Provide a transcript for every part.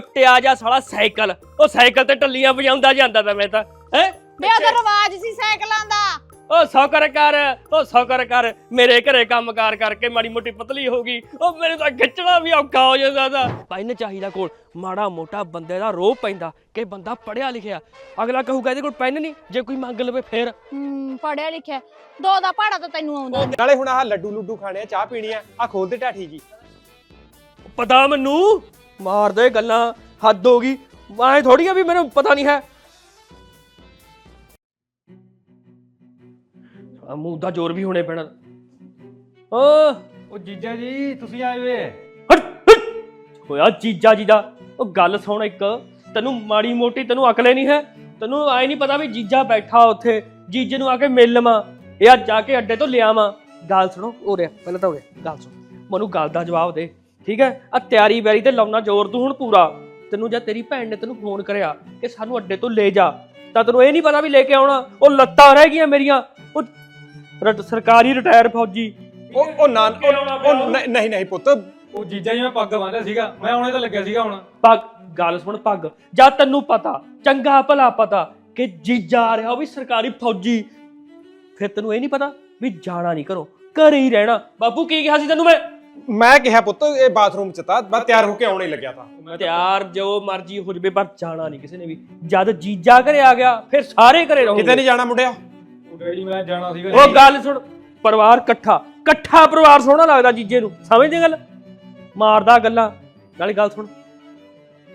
ਟੁੱਟਿਆ ਜਾ ਸਾਲਾ ਸਾਈਕਲ। ਉਹ ਸਾਈਕਲ ਤੇ ਟੱਲੀਆਂ ਵਜਾਉਂਦਾ ਜਾਂਦਾ ਤਾਂ ਮੈਂ ਤਾਂ ਹੈ? ਬੇ ਉਹਦਾ ਰਿਵਾਜ ਸੀ ਸਾਈਕਲਾਂ ਦਾ। ਉਹ ਸੌਕਰ ਕਰ ਉਹ ਸੌਕਰ ਕਰ ਮੇਰੇ ਘਰੇ ਕੰਮਕਾਰ ਕਰਕੇ ਮਾੜੀ ਮੋਟੀ ਪਤਲੀ ਹੋ ਗਈ। ਉਹ ਮੇਰੇ ਤਾਂ ਖਿੱਚਣਾ ਵੀ ਔਖਾ ਹੋ ਜਾਂਦਾ ਦਾ ਪੈਨ ਚਾਹੀਦਾ ਕੋਲ ਮਾੜਾ ਮੋਟਾ ਬੰਦੇ ਦਾ ਰੋਹ ਪੈਂਦਾ ਕਿ ਬੰਦਾ ਪੜਿਆ ਲਿਖਿਆ। ਅਗਲਾ ਕਹੂਗਾ ਇਹਦੇ ਕੋਲ ਪੈਨ ਨਹੀਂ ਜੇ ਕੋਈ ਮੰਗ ਲਵੇ ਫੇਰ। ਹੂੰ ਪੜਿਆ ਲਿਖਿਆ। ਦੋ ਦਾ ਪਹਾੜਾ ਤਾਂ ਤੈਨੂੰ ਆਉਂਦਾ। ਨਾਲੇ ਹੁਣ ਆਹ ਲੱਡੂ ਲੁੱਡੂ ਖਾਣੇ ਆ ਚਾਹ ਪੀਣੀ ਆ ਆ ਖੋਲ ਦੇ ਢਾਠੀ ਜੀ। ਪਤਾ ਮੈਨੂੰ? ਮਾਰਦੇ ਗੱਲਾਂ ਹੱਦ ਹੋ ਗਈ। ਮੈਂ ਥੋੜੀ ਆ ਵੀ ਮੈਨੂੰ ਪਤਾ ਨਹੀਂ ਹੈ। ਆ ਮੂੰਹ ਦਾ ਜ਼ੋਰ ਵੀ ਹੋਣੇ ਪੈਣਾ। ਓ ਉਹ ਜੀਜਾ ਜੀ ਤੁਸੀਂ ਆਏ ਵੇ ਹਟ ਹਟ। ਹੋਇਆ ਜੀਜਾ ਜੀ ਦਾ। ਉਹ ਗੱਲ ਸੁਣ ਇੱਕ। ਤੈਨੂੰ ਮਾੜੀ ਮੋਟੀ ਤੈਨੂੰ ਅਕਲੇ ਨਹੀਂ ਹੈ। ਤੈਨੂੰ ਆਏ ਨਹੀਂ ਪਤਾ ਵੀ ਜੀਜਾ ਬੈਠਾ ਉੱਥੇ। ਜੀਜੇ ਨੂੰ ਆ ਕੇ ਮਿਲ ਲਵਾਂ। ਇਹ ਆ ਜਾ ਕੇ ਅੱਡੇ ਤੋਂ ਲਿਆਵਾਂ। ਗੱਲ ਸੁਣੋ ਉਰੇ ਪਹਿਲਾਂ ਤਾਂ ਉਰੇ ਗੱਲ ਸੁਣ। ਮੈਨੂੰ ਗੱਲ ਦਾ ਜਵਾਬ ਦੇ। ਠੀਕ ਹੈ? ਆ ਤਿਆਰੀ ਵੈਰੀ ਤੇ ਲਾਉਣਾ ਜ਼ੋਰ ਤੂੰ ਹੁਣ ਪੂਰਾ। ਤੈਨੂੰ ਜਾਂ ਤੇਰੀ ਭੈਣ ਨੇ ਤੈਨੂੰ ਫੋਨ ਕਰਿਆ ਕਿ ਸਾਨੂੰ ਅੱਡੇ ਤੋਂ ਲੈ ਜਾ ਤਾਂ ਤੈਨੂੰ ਇਹ ਨਹੀਂ ਪਤਾ ਵੀ ਲੈ ਕੇ ਆਉਣਾ। ਉਹ ਲੱਤਾਂ ਰਹਿ ਗਈਆਂ ਮੇਰੀਆਂ। ਉਹ ਰਟ- ਸਰਕਾਰੀ ਰਿਟਾਇਰ ਫੌਜੀ। ਉਹ ਉਹ ਨਾ ਉਹ- ਉਹ ਨਹੀਂ- ਨਹੀਂ ਨਹੀਂ ਪੁੱਤ। ਉਹ ਜੀਜਾ ਜੀ ਮੈਂ ਪੱਗ ਬੰਨ੍ਹਿਆ ਸੀਗਾ। ਮੈਂ ਆਉਣੇ ਤਾਂ ਲੱਗਿਆ ਸੀਗਾ ਹੁਣ। ਪੱਗ ਗੱਲ ਸੁਣ ਪੱਗ। ਜਾਂ ਤੈਨੂੰ ਪਤਾ ਚੰਗਾ ਭਲਾ ਪਤਾ ਕਿ ਜੀਜਾ ਆ ਰਿਹਾ ਉਹ ਵੀ ਸਰਕਾਰੀ ਫੌਜੀ। ਫਿਰ ਤੈਨੂੰ ਇਹ ਨਹੀਂ ਪਤਾ ਵੀ ਜਾਣਾ ਨਹੀਂ ਕਰੋ ਘਰੇ ਹੀ ਰਹਿਣਾ। ਬਾਪੂ ਕੀ ਕਿਹਾ ਸੀ ਤੈਨੂੰ ਮੈਂ? ਮੈਂ ਕਿਹਾ ਪੁੱਤ ਇਹ ਬਾਥਰੂਮ ਚ ਤਾਂ ਮੈਂ ਤਿਆਰ ਹੋ ਕੇ ਆਉਣੇ ਲੱਗਿਆ ਤਾਂ। ਮੈਂ ਤਾਂ- ਤਿਆਰ ਜੋ ਮਰਜ਼ੀ ਹੋ ਜਵੇ ਪਰ ਜਾਣਾ ਨਹੀਂ ਕਿਸੇ ਨੇ ਵੀ। ਜਦ ਜੀਜਾ ਘਰੇ ਆ ਗਿਆ ਫਿਰ ਸਾਰੇ ਘਰੇ ਰਹੋਗੇ। ਕਿਤੇ ਨਹੀਂ ਜਾਣਾ ਮੁੰਡਿਆ? ਉਹ ਡੈਡੀ ਮੈਂ ਜਾਣਾ ਸੀਗਾ ਉਹ ਗੱਲ ਸੁਣ ਪਰਿਵਾਰ ਇਕੱਠਾ। ਇਕੱਠਾ ਪਰਿਵਾਰ ਸੋਹਣਾ ਲੱਗਦਾ ਜੀਜੇ ਨੂੰ ਸਮਝਦੇ ਗੱਲ? ਮਾਰਦਾ ਗੱਲਾਂ। ਨਾਲੇ ਗੱਲ ਸੁਣ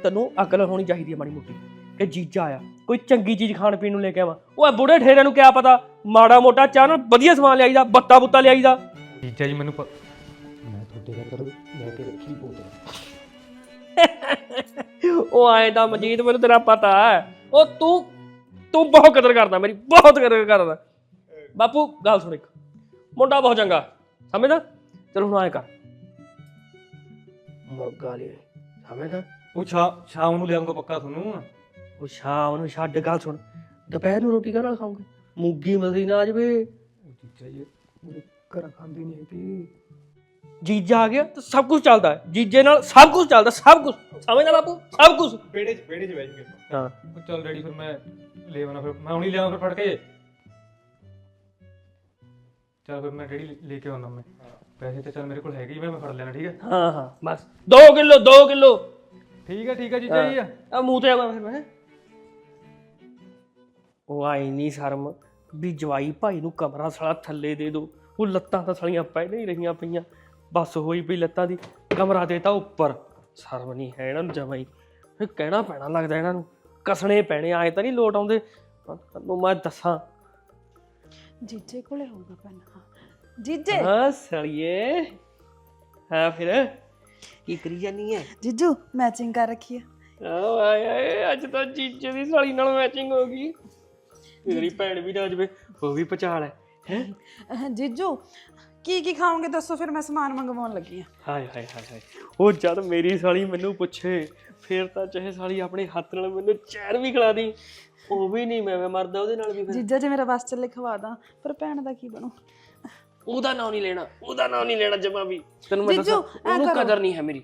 ਤੈਨੂੰ ਅਕਲ ਹੋਣੀ ਚਾਹੀਦੀ ਹੈ ਮਾੜੀ ਮੋਟੀ ਕਿ ਜੀਜਾ ਆਇਆ। ਕੋਈ ਚੰਗੀ ਚੀਜ਼ ਖਾਣ ਪੀਣ ਨੂੰ ਲੈ ਕੇ ਆਵਾਂ। ਉਹ ਬੁੜੇ ਠੇਰਿਆਂ ਨੂੰ ਕਿਆ ਪਤਾ ਮਾੜਾ ਮੋਟਾ ਚਾਹ ਨਾਲ ਵਧੀਆ ਸਮਾਨ ਲਿਆਈਦਾ ਬੱਤਾ ਬੁੱਤਾ ਲਿਆਈਦਾ। ਜੀਜਾ ਜੀ ਮੈਨੂੰ ਪ- ਮੈਂ ਤੁਹਾਡੇ ਘਰ ਲੈ ਕੇ ਰੱਖੀ ਬੋਤਲ ਉਹ ਆਏ ਦਾ ਮਜੀਦ ਮੈਨੂੰ ਤੇਰਾ ਪਤਾ ਹੈ। ਉਹ ਤੂੰ ਤੂੰ ਬਹੁਤ ਕਦਰ ਕਰਦਾ ਮੇਰੀ ਬਹੁਤ ਕਦਰ ਕਰਦਾ। ਬਾਪੂ ਗੱਲ ਸੁਣ ਇੱਕ। ਮੁੰਡਾ ਬਹੁਤ ਚੰਗਾ ਸਮਝਦਾ? ਚਲ ਹੁਣ ਆਏ ਕਰ ਮੁਰਗਾ ਲੈ ਸਮਝਦਾ? ਉਹ ਸ਼ਾ- ਸ਼ਾਮ ਨੂੰ ਲਿਆਉਂਗਾ ਪੱਕਾ ਤੁਹਾਨੂੰ। ਉਹ ਸ਼ਾਮ ਨੂੰ ਛੱਡ ਗੱਲ ਸੁਣ। ਦੁਪਹਿਰ ਨੂੰ ਰੋਟੀ ਨਾਲ ਖਾਓਗੇ? ਮੂੰਗੀ ਮਸਰੀ ਨਾ ਆ ਜਾਵੇ। ਉਹ ਖਾਂਦੀ ਨਹੀਂ ਹੈਗੀ। ਜੀਜਾ ਆ ਗਿਆ ਤਾਂ ਸਭ ਕੁਝ ਚੱਲਦਾ ਹੈ। ਜੀਜੇ ਨਾਲ ਸਭ ਕੁਝ ਚੱਲਦਾ ਸਭ ਕੁਝ ਸਮਝਦਾ ਬਾਪੂ? ਸਭ ਕੁਝ ਬੇੜੇ ਚ ਬੇੜੇ ਚ ਬਹਿ ਜੂਗੇ ਹਾਂ। ਉਹ ਚੱਲ ਡੈਡੀ ਫਿਰ ਮੈਂ ਲੈ ਆਉਣਾ ਫਿਰ ਮੈਂ ਹੁਣੀ ਲਿਆਵਾਂ ਫਿਰ ਫੜ ਕੇ। ਚੱਲ ਫਿਰ ਮੈਂ ਡੈਡੀ ਲੈ ਕੇ ਆਉਣਾ ਮੈਂ। ਪੈਸੇ ਤਾਂ ਚੱਲ ਮੇਰੇ ਕੋਲ ਹੈਗੇ ਹੀ ਮੈਂ ਫੜ ਲੈਣਾ ਠੀਕ ਹੈ? ਹਾਂ ਹਾਂ ਬਸ। 2 ਕਿਲੋ 2 ਕਿਲੋ। ਠੀਕ ਹੈ ਠੀਕ ਹੈ ਜੀਜਾ ਜੀ। ਆ ਮੂੰਹ ਤੇ ਆਵਾ ਫਿਰ ਮੈਂ। ਉਹ ਆਈ ਨਹੀਂ ਸ਼ਰਮ ਵੀ ਜਵਾਈ ਭਾਈ ਨੂੰ ਕਮਰਾ ਸਾਲਾ ਥੱਲੇ ਦੇ ਦੋ। ਉਹ ਲੱਤਾਂ ਤਾਂ ਸਾਲੀਆਂ ਪਹਿਲੇ ਹੀ ਰਹੀਆਂ ਪਈਆਂ। ਬਸ ਹੋਈ ਪਈ ਲੱਤਾਂ ਦੀ ਕਮਰਾ ਦੇਤਾ ਉੱਪਰ। ਸ਼ਰਮ ਨਹੀਂ ਹੈ ਇਹਨਾਂ ਨੂੰ ਜਮਾਈ। ਫਿਰ ਕਹਿਣਾ ਪੈਣਾ ਲੱਗਦਾ ਇਹਨਾਂ ਨੂੰ। ਕਸਣੇ ਪੈਣੇ ਆਏ ਤਾਂ ਨਹੀਂ ਲੋਟ ਆਉਂਦੇ। ਤੈਨੂੰ ਮੈਂ ਦੱਸਾਂ। ਜੀਜੇ ਕੋਲੇ ਹੋਊਗਾ ਪੈਨ ਹਾਂ ਜੀਜੇ! ਹਾਂ ਸੜੀਏ ਹਾਂ ਫਿਰ? ਕੀ ਕਰੀ ਜਾਨੀ ਹੈ ਜੀਜੂ ਮੈਚਿੰਗ ਕਰ ਰੱਖੀ ਹੈ ਆਹ ਆਏ ਆਏ ਅੱਜ ਤਾਂ ਜੀਜੇ ਦੀ ਸਾਲੀ ਨਾਲ ਮੈਚਿੰਗ ਹੋ ਗਈ। ਤੇਰੀ ਭੈਣ ਵੀ ਨਾ ਜਵੇ ਉਹ ਵੀ ਪਚਾਲ ਹੈ ਜੀਜੂ ਕੀ ਕੀ ਖਾਓਗੇ? ਦੱਸੋ ਫਿਰ ਮੈਂ ਸਮਾਨ ਮੰਗਵਾਉਣ ਲੱਗੀ ਆ ਹਾਏ ਹਾਏ ਹਾਏ ਹਾਏ। ਉਹ ਜਦ ਮੇਰੀ ਸਾਲੀ ਮੈਨੂੰ ਪੁੱਛੇ ਫਿਰ ਤਾਂ ਚਾਹੇ ਸਾਲੀ ਆਪਣੇ ਹੱਥ ਨਾਲ ਮੈਨੂੰ ਚੈਰ ਵੀ ਖਿਲਾ ਦੀ। ਉਹ ਵੀ ਨਹੀਂ ਮੈਂ ਮੈਂ ਮਰਦਾ ਉਹਦੇ ਨਾਲ ਵੀ ਫਿਰ। ਜੀਜਾ ਜੇ ਮੇਰਾ ਬਸ ਚੱਲੇ ਖਵਾ ਦਾਂ ਪਰ ਭੈਣ ਦਾ ਕੀ ਬਣੂ? ਉਹਦਾ ਨਾਂ ਨਹੀਂ ਲੈਣਾ ਉਹਦਾ ਨਾਂ ਨਹੀਂ ਲੈਣਾ ਜਮਾ ਵੀ। ਤੈਨੂੰ ਮੈਂ ਜੀਜੂ, ਦੱਸਾਂ ਐਂ ਉਹਨੂੰ ਕਰੋ। ਕਦਰ ਨਹੀਂ ਹੈ ਮੇਰੀ।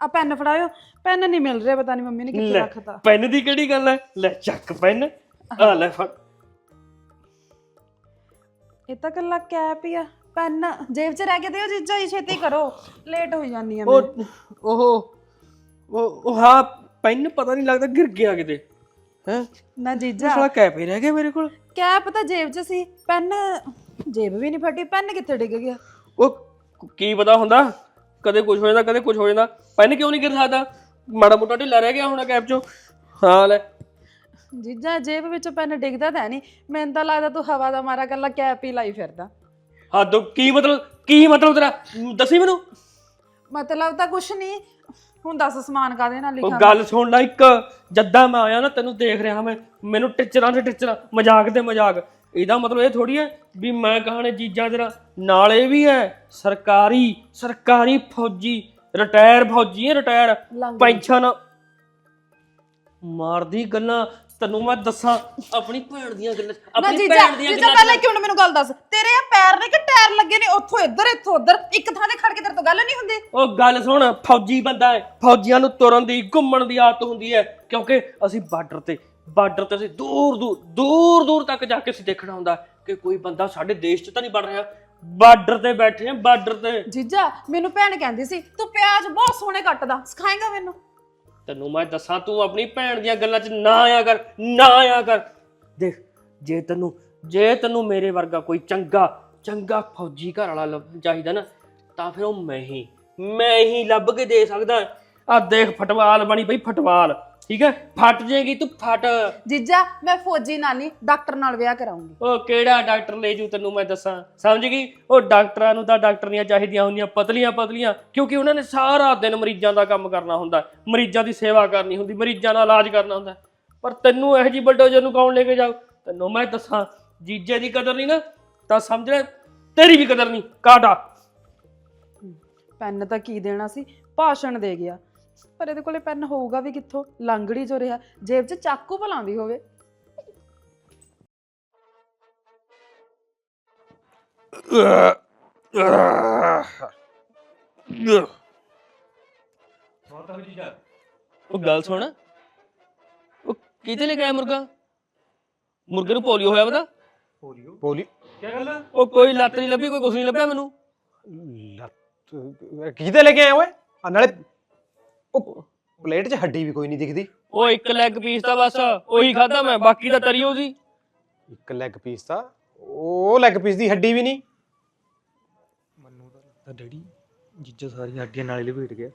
ਆ ਪੈਨ ਫੜਾਇਓ ਪੈਨ ਨਹੀਂ ਮਿਲ ਰਿਹਾ ਪਤਾ ਨਹੀਂ ਮੰਮੀ ਨੇ ਕਿੱਥੇ ਲੈ ਰੱਖਤਾ। ਪੈਨ ਦੀ ਕਿਹੜੀ ਗੱਲ ਹੈ? ਲੈ ਚੱਕ ਪੈਨ। ਆ ਲੈ ਫੜ। ਇਹ ਤਾਂ ਕੱਲਾ ਕੈਪ ਹੀ ਆ। ਪੈਨ ਜੇਬ 'ਚ ਰਹਿ ਕੇ ਦਿਓ ਜੀਜਾ ਜੀ ਛੇਤੀ ਕਰੋ। ਲੇਟ ਹੋ ਜਾਂਦੀ ਆ ਮੈਂ ਉਹ ਉਹ ਉਹ ਉਹ ਹਾਂ ਪੈਨ ਪਤਾ ਨਹੀਂ ਲੱਗਦਾ ਗਿਰ ਗਿਆ ਕਿਤੇ। ਹੈ? ਨਾ ਜੀਜਾ। ਸਾਲਾ ਕੈਪ ਹੀ ਰਹਿ ਗਿਆ ਮੇਰੇ ਕੋਲ। ਕੈਪ ਤਾਂ ਜੇਬ 'ਚ ਸੀ। ਪੈਨ ਜੇਬ ਵੀ ਨਹੀਂ ਫਟੀ। ਪੈਨ ਕਿੱਥੇ ਡਿੱਗ ਗਿਆ? ਉਹ ਕੀ ਪਤਾ ਹੁੰਦਾ? ਕਦੇ ਕੁਝ ਹੋ ਜਾਂਦਾ ਕਦੇ ਕੁਝ ਹੋ ਜਾਂਦਾ। ਪੈਨ ਕਿਉਂ ਨਹੀਂ ਗਿਰ ਸਕਦਾ? ਮਾੜਾ ਮੋਟਾ ਢਿੱਲਾ ਰਹਿ ਗਿਆ ਹੋਣਾ ਕੈਪ ਚੋਂ। ਹਾਂ ਲੈ। ਜੀਜਾ ਜੇਬ ਵਿੱਚ ਪੈਨ ਡਿੱਗਦਾ ਤਾਂ ਹੈ ਨਹੀਂ। ਮੈਨੂੰ ਤਾਂ ਲੱਗਦਾ ਤੂੰ ਹਵਾ ਦਾ ਮਾਰਾ ਕੱਲਾ ਕੈਪ ਹੀ ਲਾਈ ਫਿਰਦਾ। ਹੱਦ ਕੀ ਮਤਲਬ ਕੀ ਮਤਲਬ ਤੇਰਾ? ਦੱਸੀ ਮੈਨੂੰ। ਮਤਲਬ ਤਾਂ ਕੁਛ ਨਹੀਂ। ਹੁਣ ਦੱਸ ਸਮਾਨ ਕਾਦੇ ਨਾਲ ਉਹ ਲਿਖਾਂ? ਗੱਲ ਸੁਣ ਲੈ ਇੱਕ ਜੱਦਾਂ ਮੈਂ ਆਇਆ ਨਾ ਤੈਨੂੰ ਦੇਖ ਰਿਹਾ ਮੈਂ। ਮੈਨੂੰ ਟਿਚਰਾਂ ਤੇ ਟਿਚਰਾਂ ਮਜ਼ਾਕ ਤੇ ਮਜ਼ਾਕ। ਇਹਦਾ ਮਤਲਬ ਇਹ ਥੋੜੀ ਹੈ ਵੀ ਮੈਂ ਕਹਾਣੇ ਜੀਜਾ ਤੇਰਾ ਨਾਲੇ ਵੀ ਹੈ ਸਰਕਾਰੀ ਸਰਕਾਰੀ ਫੌਜੀ ਰਿਟਾਇਰ ਫੌਜੀ ਹੈ ਰਿਟਾਇਰ। ਲੰਘ ਪੈਨਸ਼ਨ ਮਾਰਦੀ ਗੱਲਾਂ। ਤੈਨੂੰ ਮੈਂ ਦੱਸਾਂ ਆਪਣੀ ਭੈਣ ਦੀਆਂ ਗੱਲਾਂ ਨਾ ਆਪਣੀ ਜੀਜਾ ਭੈਣ ਦੀਆਂ ਜੀਜਾ ਪਹਿਲਾਂ ਕਿਉਂ ਮੈਨੂੰ ਗੱਲ ਦੱਸ। ਤੇਰੇ ਆ ਪੈਰ ਨੇ ਕਿ ਟਾਇਰ ਲੱਗੇ ਨੇ? ਉੱਥੋਂ ਇੱਧਰ ਇੱਥੋਂ ਉੱਧਰ। ਇੱਕ ਥਾਂ ਤੇ ਖੜ ਕੇ ਤੇਰੇ ਤੋਂ ਗੱਲ ਨਹੀਂ ਹੁੰਦੀ। ਉਹ ਗੱਲ ਸੁਣ ਫੌਜੀ ਬੰਦਾ ਹੈ। ਫੌਜੀਆਂ ਨੂੰ ਤੁਰਨ ਦੀ ਘੁੰਮਣ ਦੀ ਆਦਤ ਹੁੰਦੀ ਹੈ। ਕਿਉਂਕਿ ਅਸੀਂ ਬਾਰਡਰ ਤੇ ਬਾਰਡਰ ਤੇ ਅਸੀਂ ਦੂਰ ਦੂਰ ਦੂਰ ਦੂਰ ਤੱਕ ਜਾ ਕੇ ਅਸੀਂ ਦੇਖਣਾ ਹੁੰਦਾ ਕਿ ਕੋਈ ਬੰਦਾ ਸਾਡੇ ਦੇਸ਼ 'ਚ ਤਾਂ ਨਹੀਂ ਬਣ ਰਿਹਾ। ਬਾਰਡਰ ਤੇ ਬੈਠੇ ਆ ਬਾਰਡਰ ਤੇ। ਜੀਜਾ ਮੈਨੂੰ ਭੈਣ ਕਹਿੰਦੀ ਸੀ ਤੂੰ ਪਿਆਜ਼ ਬਹੁਤ ਸੋਹਣੇ ਕੱਟਦਾ। ਸਿਖਾਏਗਾ ਮੈਨੂੰ? ਤੈਨੂੰ ਮੈਂ ਦੱਸਾਂ, ਤੂੰ ਆਪਣੀ ਭੈਣ ਦੀਆਂ ਗੱਲਾਂ 'ਚ ਨਾ ਆਇਆ ਕਰ, ਨਾ ਆਇਆ ਕਰ। ਦੇਖ, ਜੇ ਤੈਨੂੰ ਜੇ ਤੈਨੂੰ ਮੇਰੇ ਵਰਗਾ ਕੋਈ ਚੰਗਾ ਚੰਗਾ ਫੌਜੀ ਘਰ ਵਾਲਾ ਲੱਭ- ਚਾਹੀਦਾ ਨਾ, ਤਾਂ ਫਿਰ ਉਹ ਮੈਂ ਹੀ ਮੈਂ ਹੀ ਲੱਭ ਕੇ ਦੇ ਸਕਦਾ। ਆ ਦੇਖ, ਫਟਵਾਲ ਬਣੀ ਪਈ, ਫਟਵਾਲ। ਠੀਕ ਹੈ? ਫਟ ਜੇਗੀ ਤੂੰ ਫਟ। ਜੀਜਾ ਮੈਂ ਫੌਜੀ ਨਾਲ ਨਹੀਂ ਡਾਕਟਰ ਨਾਲ ਵਿਆਹ ਕਰਾਉਂਗੀ। ਉਹ ਕਿਹੜਾ ਡਾਕਟਰ ਲੈ ਜੂ ਤੈਨੂੰ ਮੈਂ ਦੱਸਾਂ? ਸਮਝ ਗਈ? ਉਹ ਡਾਕਟਰਾਂ ਨੂੰ ਤਾਂ ਡਾਕਟਰੀਆਂ ਚਾਹੀਦੀਆਂ ਹੁੰਦੀਆਂ ਪਤਲੀਆਂ ਪਤਲੀਆਂ ਕਿਉਂਕਿ ਉਹਨਾਂ ਨੇ ਸਾਰਾ ਦਿਨ ਮਰੀਜ਼ਾਂ ਦਾ ਕੰਮ ਕਰਨਾ ਹੁੰਦਾ। ਮਰੀਜ਼ਾਂ ਦੀ ਸੇਵਾ ਕਰਨੀ ਹੁੰਦੀ ਮਰੀਜ਼ਾਂ ਦਾ ਇਲਾਜ ਕਰਨਾ ਹੁੰਦਾ। ਪਰ ਤੈਨੂੰ ਇਹੋ ਜੀ ਬਲਡੋਜ਼ਰ ਨੂੰ ਕੌਣ ਲੈ ਕੇ ਜਾਊ? ਤੈਨੂੰ ਮੈਂ ਦੱਸਾਂ ਜੀਜੇ ਦੀ ਕਦਰ ਨਹੀਂ ਨਾ ਤਾਂ ਸਮਝ ਲੈ ਤੇਰੀ ਵੀ ਕਦਰ ਨਹੀਂ ਕਾਟਾ ਪੈਨ ਤਾਂ ਕੀ ਦੇਣਾ ਸੀ? ਭਾਸ਼ਣ ਦੇ ਗਿਆ। ਪਰ ਇਹਦੇ ਕੋਲੇ ਪੈਨ ਹੋਊਗਾ ਵੀ ਕਿੱਥੋਂ? ਲੰਗੜੀ ਜੋ ਰਿਹਾ। ਜੇਬ 'ਚ ਚਾਕੂ ਭਲਾਂ ਵੀ ਹੋਵੇ। ਉਹ ਗੱਲ ਸੁਣ। ਉਹ ਕਿਤੇ ਲੈ ਗਿਆ ਮੁਰਗਾ? ਮੁਰਗੇ ਨੂੰ ਪੋਲੀਓ ਹੋਇਆ ਪਤਾ? ਪੋਲੀਓ? ਬੋਲੀ ਕੀ ਗੱਲ ਆ? ਉਹ ਕੋਈ ਲੱਤ ਨਹੀਂ ਲੱਭੀ ਕੋਈ ਕੁਛ ਨਹੀਂ ਲੱਭਿਆ ਮੈਨੂੰ? ਲੱਤ ਕਿਹਦੇ ਲੈ ਕੇ ਆਏ ਓਏ? ਆ ਨਾਲੇ ਉਹ ਪਲੇਟ 'ਚ ਹੱਡੀ ਵੀ ਕੋਈ ਨਹੀਂ ਦਿਖਦੀ। ਉਹ ਇੱਕ ਲੈਗ ਪੀਸ ਤਾਂ ਬਸ ਉਹੀ ਖਾਦਾ ਮੈਂ ਬਾਕੀ ਤਾਂ ਤਰੀ ਉਹਦੀ। ਇੱਕ ਲੈਗ ਪੀਸ ਤਾਂ ਉਹ ਲੈਗ ਪੀਸ ਦੀ ਹੱਡੀ ਵੀ ਨਹੀਂ। ਮੈਨੂੰ ਤਾਂ ਲੱਗਦਾ ਡੈਡੀ ਜੀਜਾ ਸਾਰੀ ਹੱਡੀਆਂ ਨਾਲ ਹੀ ਲਪੇਟ ਗਿਆ।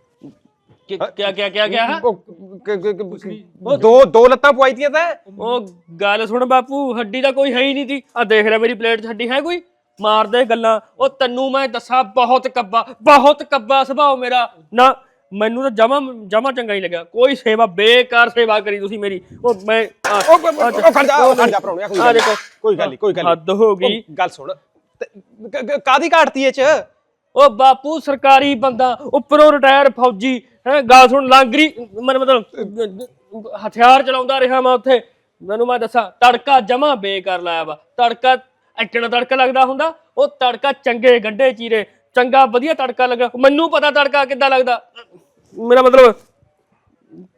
ਕਿ- ਕਿਆ ਕਿਆ ਕਿਆ ਕਿਆ? ਉਹ ਕ- ਕ- ਕ- ਦੋ ਦੋ ਲੱਤਾਂ ਪਵਾਈ ਤਾਂ। ਉਹ ਗੱਲ ਸੁਣ ਬਾਪੂ ਹੱਡੀ ਤਾਂ ਕੋਈ ਹੈ ਹੀ ਨਹੀਂ ਤੀ ਆ ਦੇਖ ਲੈ ਮੇਰੀ ਪਲੇਟ 'ਚ ਹੱਡੀ ਹੈ ਕੋਈ? ਮਾਰਦੇ ਗੱਲਾਂ। ਉਹ ਤੈਨੂੰ ਮੈਂ ਦੱਸਾਂ ਬਹੁਤ ਕੱਬਾ ਬਹੁਤ ਕੱਬਾ ਸੁਭਾਅ ਮੇਰਾ। ਨਾ ਮੈਨੂੰ ਤਾਂ ਜਮਾ ਜਮਾ ਚੰਗਾ ਹੀ ਲੱਗਿਆ। ਕੋਈ ਸੇਵਾ ਬੇਕਾਰ ਸੇਵਾ ਕਰੀ ਤੁਸੀਂ ਮੇਰੀ। ਉਹ ਮੈਂ ਉਹ ਖੜ ਜਾ ਪਰੌਣਿਆ ਕੋਈ ਆ ਦੇਖੋ। ਕੋਈ ਗੱਲ ਨਹੀਂ ਕੋਈ ਗੱਲ। ਹੱਦ ਹੋ ਗਈ। ਗੱਲ ਸੁਣ। ਤੇ ਕ- ਕ- ਕਾਹਦੀ ਘਾਟਤੀ ਇਹ 'ਚ? ਉਹ ਬਾਪੂ ਸਰਕਾਰੀ ਬੰਦਾ ਉੱਪਰੋਂ ਰਿਟਾਇਰ ਫੌਜੀ। ਹੈ ਗੱਲ ਸੁਣ ਲਾਂਗਰੀ ਮਨ ਮਤਲਬ ਹਥਿਆਰ ਚਲਾਉਂਦਾ ਰਿਹਾ ਮੈਂ ਉੱਥੇ। ਮੈਨੂੰ ਮੈਂ ਦੱਸਾਂ ਤੜਕਾ ਜਮਾ ਬੇਕਾਰ ਲਾਇਆ ਵਾ। ਤੜਕਾ ਐਕਣਾ ਤੜਕਾ ਲੱਗਦਾ ਹੁੰਦਾ ਉਹ ਤੜਕਾ ਚੰਗੇ ਗੰਡੇ ਚੀਰੇ ਚੰਗਾ ਵਧੀਆ ਤੜਕਾ ਲੱਗਾ। ਮੈਨੂੰ ਪਤਾ ਤੜਕਾ ਕਿੱਦਾਂ ਲੱਗਦਾ। ਮੇਰਾ ਮਤਲਬ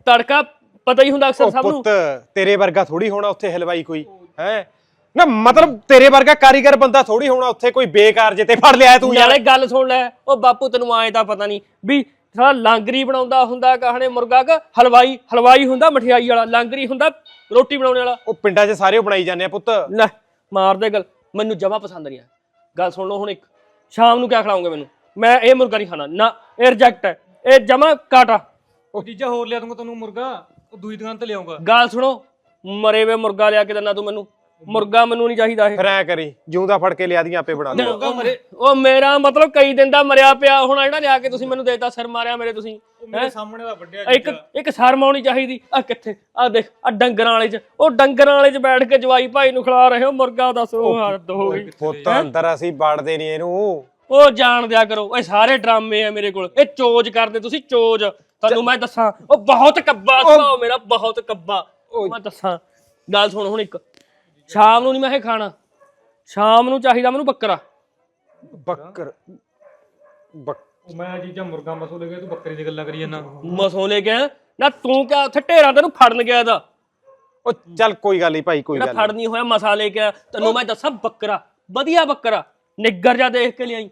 ਤੜਕਾ ਪਤਾ ਹੀ ਹੁੰਦਾ ਅਕਸਰ ਸਭ ਨੂੰ। ਪੁੱਤ ਤੇਰੇ ਵਰਗਾ ਥੋੜੀ ਹੋਣਾ ਉੱਥੇ ਹਲਵਾਈ ਕੋਈ ਹੈ? ਨਾ ਮਤਲਬ ਤੇਰੇ ਵਰਗਾ ਕਾਰੀਗਰ ਬੰਦਾ ਥੋੜੀ ਹੋਣਾ ਉੱਥੇ ਕੋਈ ਬੇਕਾਰ ਜਿੱਤੇ ਫੜ ਲਿਆ ਤੂੰ ਯਾਰ। ਨਾਲੇ ਗੱਲ ਸੁਣ ਲੈ ਉਹ ਬਾਪੂ ਤੈਨੂੰ ਆਏ ਤਾਂ ਪਤਾ ਨਹੀਂ ਵੀ ਸਾਲਾ ਲਾਂਗਰੀ ਬਣਾਉਂਦਾ ਹੁੰਦਾ ਕਹਣੇ ਮੁਰਗਾ ਕ ਹਲਵਾਈ ਹਲਵਾਈ ਹੁੰਦਾ ਮਠਿਆਈ ਵਾਲਾ ਲਾਂਗਰੀ ਹੁੰਦਾ ਰੋਟੀ ਬਣਾਉਣ ਵਾਲਾ। ਉਹ ਪਿੰਡਾਂ 'ਚ ਸਾਰੇ ਉਹ ਬਣਾਈ ਜਾਂਦੇ ਆ ਪੁੱਤ। ਲੈ ਮਾਰ ਦੇ ਗੱਲ ਮੈਨੂੰ ਜਮਾ ਪਸੰਦ ਨਹੀਂ ਆ। ਗੱਲ ਸੁਣ ਲਓ ਹੁਣ ਇੱਕ। ਸ਼ਾਮ ਨੂੰ ਕਿਆ ਖਿਲਾਉਂਗੇ ਮੈਨੂੰ? ਮੈਂ ਇਹ ਮੁਰਗਾ ਨਹੀਂ ਖਾਣਾ। ਨਾ ਇਹ ਰਿਜੈਕਟ ਹੈ। ਇਹ ਜਮਾ ਕਾਟਾ। ਉਹ ਜੀਜਾ ਹੋਰ ਲਿਆ ਦੂੰਗਾ ਤੈਨੂੰ ਮੁਰਗਾ। ਉਹ ਦੂਜੀ ਦੁਕਾਨ ਤੇ ਲਿਆਉਂਗਾ। ਗੱਲ ਸੁਣੋ। ਮਰੇ ਵੇ ਮੁਰਗਾ ਲਿਆ ਕੇ ਦਿੰਦਾ ਤੂੰ ਮੈਨੂੰ। ਮੁਰਗਾ ਮੈਨੂੰ ਨਹੀਂ ਚਾਹੀਦਾ ਇਹ। ਫਿਰ ਐ ਕਰੀ ਜਿਉਂਦਾ ਫੜ ਕੇ ਲਿਆ ਦੀਆਂ ਆਪੇ ਬਣਾ ਲਿਆ ਉਹ ਮਰੇ- ਉਹ ਮੇਰਾ ਮਤਲਬ ਕਈ ਦਿਨ ਦਾ ਮਰਿਆ ਪਿਆ ਹੁਣ ਜਿਹੜਾ ਲਿਆ ਕੇ ਤੁਸੀਂ ਮੈਨੂੰ ਦੇਤਾ ਸਿਰ ਮਾਰਿਆ ਮੇਰੇ ਤੁਸੀਂ ਮੇਰੇ ਸਾਹਮਣੇ ਦਾ ਵੱਡਿਆ ਇੱਕ ਇੱਕ ਸ਼ਰਮ ਆਉਣੀ ਚਾਹੀਦੀ। ਆ ਕਿੱਥੇ? ਆ ਦੇਖ ਆ ਡੰਗਰਾਂ ਵਾਲੇ ਚ ਉਹ ਡੰਗਰਾਂ ਵਾਲੇ ਚ ਬੈਠ ਕੇ ਜਵਾਈ ਭਾਈ ਨੂੰ ਖਿਲਾ ਰਹੇ ਹੋ ਮੁਰਗਾ ਦੱਸ ਹੱਦ ਹੋ ਗਈ। ਪੁੱਤ ਅੰਦਰ ਅਸੀਂ ਬਾੜਦੇ ਨਹੀਂ ਇਹਨੂੰ। ਉਹ ਜਾਣ ਦਿਆ ਕਰੋ ਇਹ ਸਾਰੇ ਡਰਾਮੇ ਆ ਮੇਰੇ ਕੋਲ ਇਹ ਚੋਜ ਕਰਦੇ ਤੁਸੀਂ ਚੋਜ। ਤੁਹਾਨੂੰ ਮੈਂ ਦੱਸਾਂ ਉਹ ਬਹੁਤ ਕੱਬਾ ਸੁਭਾਅ ਮੇਰਾ ਬਹੁਤ ਕੱਬਾ ਮੈਂ ਦੱਸਾਂ। ਗੱਲ ਸੁਣ ਹੁਣ ਇੱਕ ਸ਼ਾਮ ਨੂੰ ਨਹੀਂ ਮੈਂ ਇਹ ਖਾਣਾ। ਸ਼ਾਮ ਨੂੰ ਚਾਹੀਦਾ ਮੈਨੂੰ ਬੱਕਰਾ। ਬੱਕਰ। ਬੱਕ ਮੈਂ ਜੀਜਾ ਮੁਰਗਾ ਮਸੋ ਲੈ ਗਿਆ ਤੂੰ ਬੱਕਰੀ ਦੀ ਗੱਲਾਂ ਕਰੀ ਜਾਂਦਾ ਮਸੋਂ ਲੈ ਕੇ ਆਇਆ। ਨਾ ਤੂੰ ਕਿਆ ਉੱਥੇ ਢੇਰਾਂ ਤੈਨੂੰ ਫੜਨ ਗਿਆ ਇਹਦਾ? ਉਹ ਚੱਲ ਕੋਈ ਗੱਲ ਨਹੀਂ ਭਾਈ ਕੋਈ ਜਿਹੜਾ ਗੱਲ ਨੀ। ਫੜ ਨਹੀਂ ਹੋਇਆ ਮਸਾ ਲੈ ਕੇ ਆਇਆ। ਤੈਨੂੰ ਮੈਂ ਦੱਸਾਂ ਬੱਕਰਾ। ਵਧੀਆ ਬੱਕਰਾ। ਨਿੱਗਰ ਜਾ ਦੇਖ ਕੇ ਲਿਆਈ।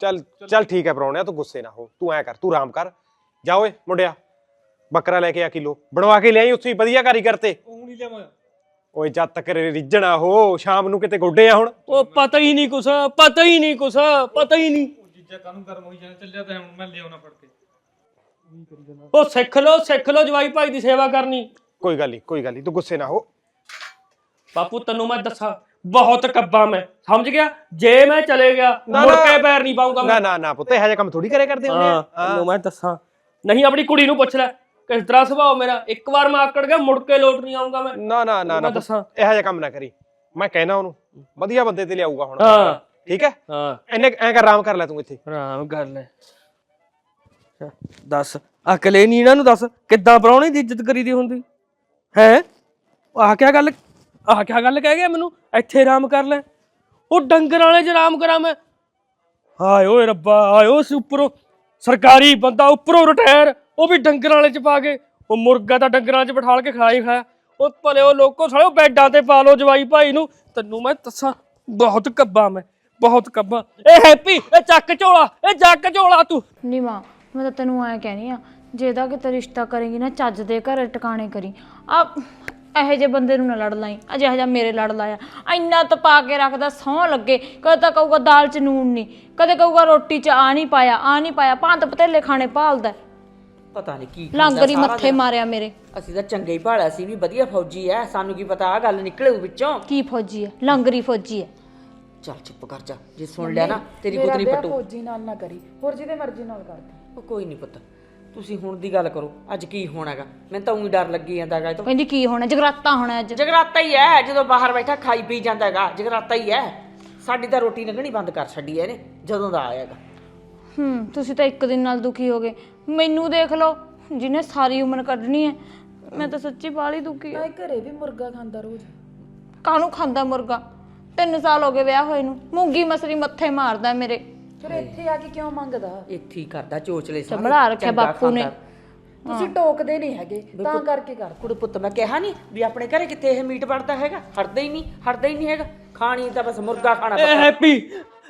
ਚੱਲ ਚੱਲ ਠੀਕ ਹੈ ਪਰੌਣਿਆ ਤੂੰ ਗੁੱਸੇ ਨਾ ਹੋ। ਤੂੰ ਐ ਕਰ ਤੂੰ ਆਰਾਮ ਕਰ। ਜਾ ਓਏ ਮੁੰਡਿਆ। ਬੱਕਰਾ ਲੈ ਕੇ ਆ ਕਿਲੋ। ਬਣਵਾ ਕੇ ਲਿਆਈ ਉੱਥੇ ਹੀ ਵਧੀਆ ਕਾਰੀਗਰ ਤੇ। ਉਹ ਨਹੀਂ ਲਿਆਵਾਂ। ਓਏ ਜਦ ਤੱਕ ਰਿੱਝਣਾ ਹੋ ਸ਼ਾਮ ਨੂੰ ਕਿਤੇ ਗੋਡੇ ਆ ਹੁਣ? ਉਹ ਪਤਾ ਹੀ ਨਹੀਂ ਕੁਛ ਪਤਾ ਹੀ ਨਹੀਂ ਕੁਛ ਪਤਾ ਹੀ ਨਹੀਂ। ਉਹ ਜੀਜਾ ਕਾਹਨੂੰ ਗਰਮ ਹੋਈ ਜਾਂਦਾ ਚੱਲਿਆ ਤਾਂ ਹੁਣ ਮੈਂ ਲਿਆਉਣਾ ਫੜ ਕੇ। ਉਹ ਸਿੱਖ ਲੋ ਸਿੱਖ ਲੋ ਜਵਾਈ ਭਾਈ ਦੀ ਸੇਵਾ ਕਰਨੀ। ਕੋਈ ਗੱਲ ਨਹੀਂ ਕੋਈ ਗੱਲ ਨਹੀਂ ਤੂੰ ਗੁੱਸੇ ਨਾ ਹੋ। ਬਾਪੂ ਤੈਨੂੰ ਮੈਂ ਦੱਸਾਂ ਬਹੁਤ ਕੱਬਾ ਮੈਂ ਸਮਝ ਗਿਆ? ਜੇ ਮੈਂ ਚਲੇ ਗਿਆ ਨਾ, ਮੁੜ ਨਾ। ਕੇ ਪੈਰ ਨਹੀਂ ਪਾਉਂਗਾ ਨਾ ਮੈਂ। ਨਾ ਨਾ ਪੁੱਤ ਇਹੋ ਜਿਹਾ ਕੰਮ ਥੋੜੀ ਕਰੇ ਕਰਦੇ ਹੁੰਦੇ ਹਾਂ ਆ ਤੈਨੂੰ ਮੈਂ ਦੱਸਾਂ। ਨਹੀਂ ਆਪਣੀ ਕੁੜੀ ਨੂੰ ਪੁੱਛ ਲੈ। ਕਿਸ ਤਰ੍ਹਾਂ ਸੁਭਾਅ ਮੇਰਾ? ਇੱਕ ਵਾਰ ਮੈਂ ਆਕੜ ਗਿਆ ਮੁੜ ਕੇ ਲੋਟ ਨਹੀਂ ਆਉਂਗਾ ਮੈਂ। ਨਾ ਨਾ ਨਾ ਨਾ ਮੈਂ ਦੱਸਾਂ। ਇਹੋ ਜਿਹਾ ਕੰਮ ਨਾ ਕਰੀ। ਮੈਂ ਕਹਿਣਾ ਉਹਨੂੰ ਵਧੀਆ ਬੰਦੇ ਤੇ ਲਿਆਊਗਾ ਹੁਣ। ਹਾਂ। ਠੀਕ ਹੈ? ਹਾਂ। ਐਨੇ ਐ ਕਰ ਆਰਾਮ ਕਰ ਲੈ ਤੂੰ ਇੱਥੇ। ਆਰਾਮ ਕਰ ਲੈ। ਦੱਸ। ਅਕਲੇ ਨਹੀਂ ਇਹਨਾਂ ਨੂੰ ਦੱਸ ਕਿੱਦਾਂ ਪਰਾਉਣੇ ਦੀ ਇੱਜ਼ਤ ਕਰੀਦੀ ਹੁੰਦੀ? ਹੈ? ਆਹ ਕਿਆ ਗੱਲ ਆਹ ਕਿਆ ਗੱਲ ਕਹਿ ਗਿਆ ਮੈਨੂੰ? ਇੱਥੇ ਆਰਾਮ ਕਰ ਲੈ। ਉਹ ਡੰਗਰ ਵਾਲੇ ਚ ਆਰਾਮ ਕਰਾਂ ਮੈਂ। ਹਾਏ ਓਏ ਰੱਬਾ ਹਾਏ ਉਸ ਉੱਪਰੋਂ ਸਰਕਾਰੀ ਬੰਦਾ ਉੱਪਰੋਂ ਰਿਟਾਇਰ। ਉਹ ਵੀ ਡੰਗਰ ਵਾਲੇ ਚ ਪਾ ਕੇ, ਉਹ ਮੁਰਗਾ ਤਾਂ ਡੰਗਰਾਂ ਚ ਬਿਠਾਲ ਕੇ ਖਾ ਹੀ ਖਾਇਆ ਉਹ ਭਲੇ ਉਹ ਲੋਕੋ ਸਾਲੇ ਉਹ ਤੇ ਪਾ ਲਓ ਜਵਾਈ ਭਾਈ ਨੂੰ। ਤੈਨੂੰ ਮੈਂ ਦੱਸਾਂ, ਬਹੁਤ ਕੱਬਾ ਮੈਂ, ਬਹੁਤ ਕੱਬਾ। ਇਹ ਹੈਪੀ, ਇਹ ਚੱਕ ਝੋਲਾ, ਇਹ ਜੱਕ ਝੋਲਾ ਤੂੰ। ਨੀ ਮਾਂ, ਮੈਂ ਤਾਂ ਤੈਨੂੰ ਐ ਕਹਿਣੀ ਆ, ਜੇ ਇਹਦਾ ਕਿਤੇ ਰਿਸ਼ਤਾ ਕਰੇਗੀ ਨਾ, ਚੱਜ ਦੇ ਘਰ ਟਿਕਾਣੇ ਕਰੀ। ਆ, ਇਹੋ ਜਿਹੇ ਬੰਦੇ ਨੂੰ ਨਾ ਲੜ ਲਾਈ, ਅਜੇ ਜਿਹਾ ਮੇਰੇ ਲੜ ਲਾਇਆ। ਇੰਨਾ ਤਪਾ ਕੇ ਰੱਖਦਾ ਸਹੁੰ ਲੱਗੇ। ਕਦੇ ਤਾਂ ਕਹੂਗਾ ਦਾਲ ਚ ਨੂਨ ਨਹੀਂ ਕਦੇ ਕਹੂਗਾ ਰੋਟੀ ਚ ਆ ਨਹੀਂ ਪਾਇਆ, ਆ ਨਹੀਂ ਪਾਇਆ, ਭਾਂਤ ਪਤੇਲੇ ਖਾਣੇ ਭਾਲਦਾ। ਪਤਾ ਨਹੀਂ ਕੀ ਖਾਂਦਾ ਲਾਂਗਰੀ ਸਾਰਾ ਮੱਥੇ ਦਿਨ। ਮਾਰਿਆ ਮੇਰੇ। ਅਸੀਂ ਤਾਂ ਚੰਗੇ ਹੀ ਭਾਲਿਆ ਸੀ ਵੀ ਵਧੀਆ ਫੌਜੀ ਐ ਸਾਨੂੰ ਕੀ ਪਤਾ ਆ ਗੱਲ ਨਿਕਲੂ ਵਿੱਚੋਂ। ਕੀ ਫੌਜੀ ਹੈ ਲਾਂਗਰੀ ਫੌਜੀ ਹੈ ਚੱਲ ਚੁੱਪ ਕਰ ਜਾ ਜੇ ਸੁਣ ਲਿਆ ਨਾ ਤੇਰੀ ਮੇਰਾ ਗੁੱਤਨੀ ਵਿਆਹ ਪਟੂ। ਫੌਜੀ ਨਾਲ ਨਾ ਕਰੀ ਹੋਰ ਜਿਹਦੇ ਮਰਜ਼ੀ ਨਾਲ ਕਰ। ਦੇ ਉਹ ਕੋਈ ਨਹੀਂ ਪੁੱਤ ਤੁਸੀਂ ਹੁਣ ਦੀ ਗੱਲ ਕਰੋ ਅੱਜ ਕੀ ਹੋਣਾਗਾ ਮੈਨੂੰ ਤਾਂ ਉਹੀ ਡਰ ਲੱਗੀ ਜਾਂਦਾਗਾ ਇਹ ਤੋਂ। ਕਹਿੰਦੀ ਕੀ ਹੋਣਾ? ਜਗਰਾਤਾ ਹੋਣਾ ਅੱਜ। ਜਗਰਾਤਾ ਹੀ ਐ ਜਦੋਂ ਬਾਹਰ ਬੈਠਾ ਖਾਈ ਪੀ ਜਾਂਦਾਗਾ ਜਗਰਾਤਾ ਹੀ ਐ। ਸਾਡੀ ਤਾਂ ਰੋਟੀ ਲੰਘਣੀ ਬੰਦ ਕਰ ਛੱਡੀ ਐ ਇਹਨੇ ਜਦੋਂ ਦਾ ਆਇਆਗਾ ਹੂੰ ਤੁਸੀਂ ਤਾਂ ਇੱਕ ਦਿਨ ਨਾਲ ਦੁਖੀ ਹੋ ਗਏ ਮੈਨੂੰ ਦੇਖ ਲਓ ਜਿਹਨੇ ਸਾਰੀ ਉਮਰ ਕੱਢਣੀ ਹੈ ਮੈਂ ਤਾਂ ਸੱਚੀ ਬਾਲੀ ਦੁਖੀ ਹਾਂ। ਮੈਂ ਘਰੇ ਵੀ ਮੁਰਗਾ ਖਾਂਦਾ ਰੋਜ਼। ਕਾਹਨੂੰ ਖਾਂਦਾ ਮੁਰਗਾ? ਤਿੰਨ ਸਾਲ ਹੋ ਗਏ ਵਿਆਹ ਹੋਏ ਨੂੰ ਮੂੰਗੀ ਮਸਰੀ ਮੱਥੇ ਮਾਰਦਾ ਮੇਰੇ। ਫਿਰ ਇੱਥੇ ਆ ਕੇ ਕਿਉਂ ਮੰਗਦਾ? ਇੱਥੇ ਹੀ ਕਰਦਾ ਚੋਚਲੇ ਸਾਰੇ ਸੰਭਲਾ ਰੱਖਿਆ ਚੰਗਾ ਬਾਪੂ ਨੇ। ਖਾਂਦਾ। ਤੁਸੀਂ ਟੋਕਦੇ ਨਹੀਂ ਹੈਗੇ ਤਾਂ ਕਰਕੇ ਕਰ। ਕੁੜੇ ਪੁੱਤ ਮੈਂ ਕਿਹਾ ਨਹੀਂ ਵੀ ਆਪਣੇ ਘਰੇ ਕਿਤੇ ਇਹ ਮੀਟ ਬਣਦਾ ਹੈਗਾ? ਹਟਦਾ ਹੀ ਨਹੀਂ ਹਟਦਾ ਹੀ ਨਹੀਂ ਹੈਗਾ। ਖਾਣੀ ਤਾਂ ਬਸ ਮੁਰਗਾ ਖਾਣਾ ਪੱਕਾ। ਹੈਪੀ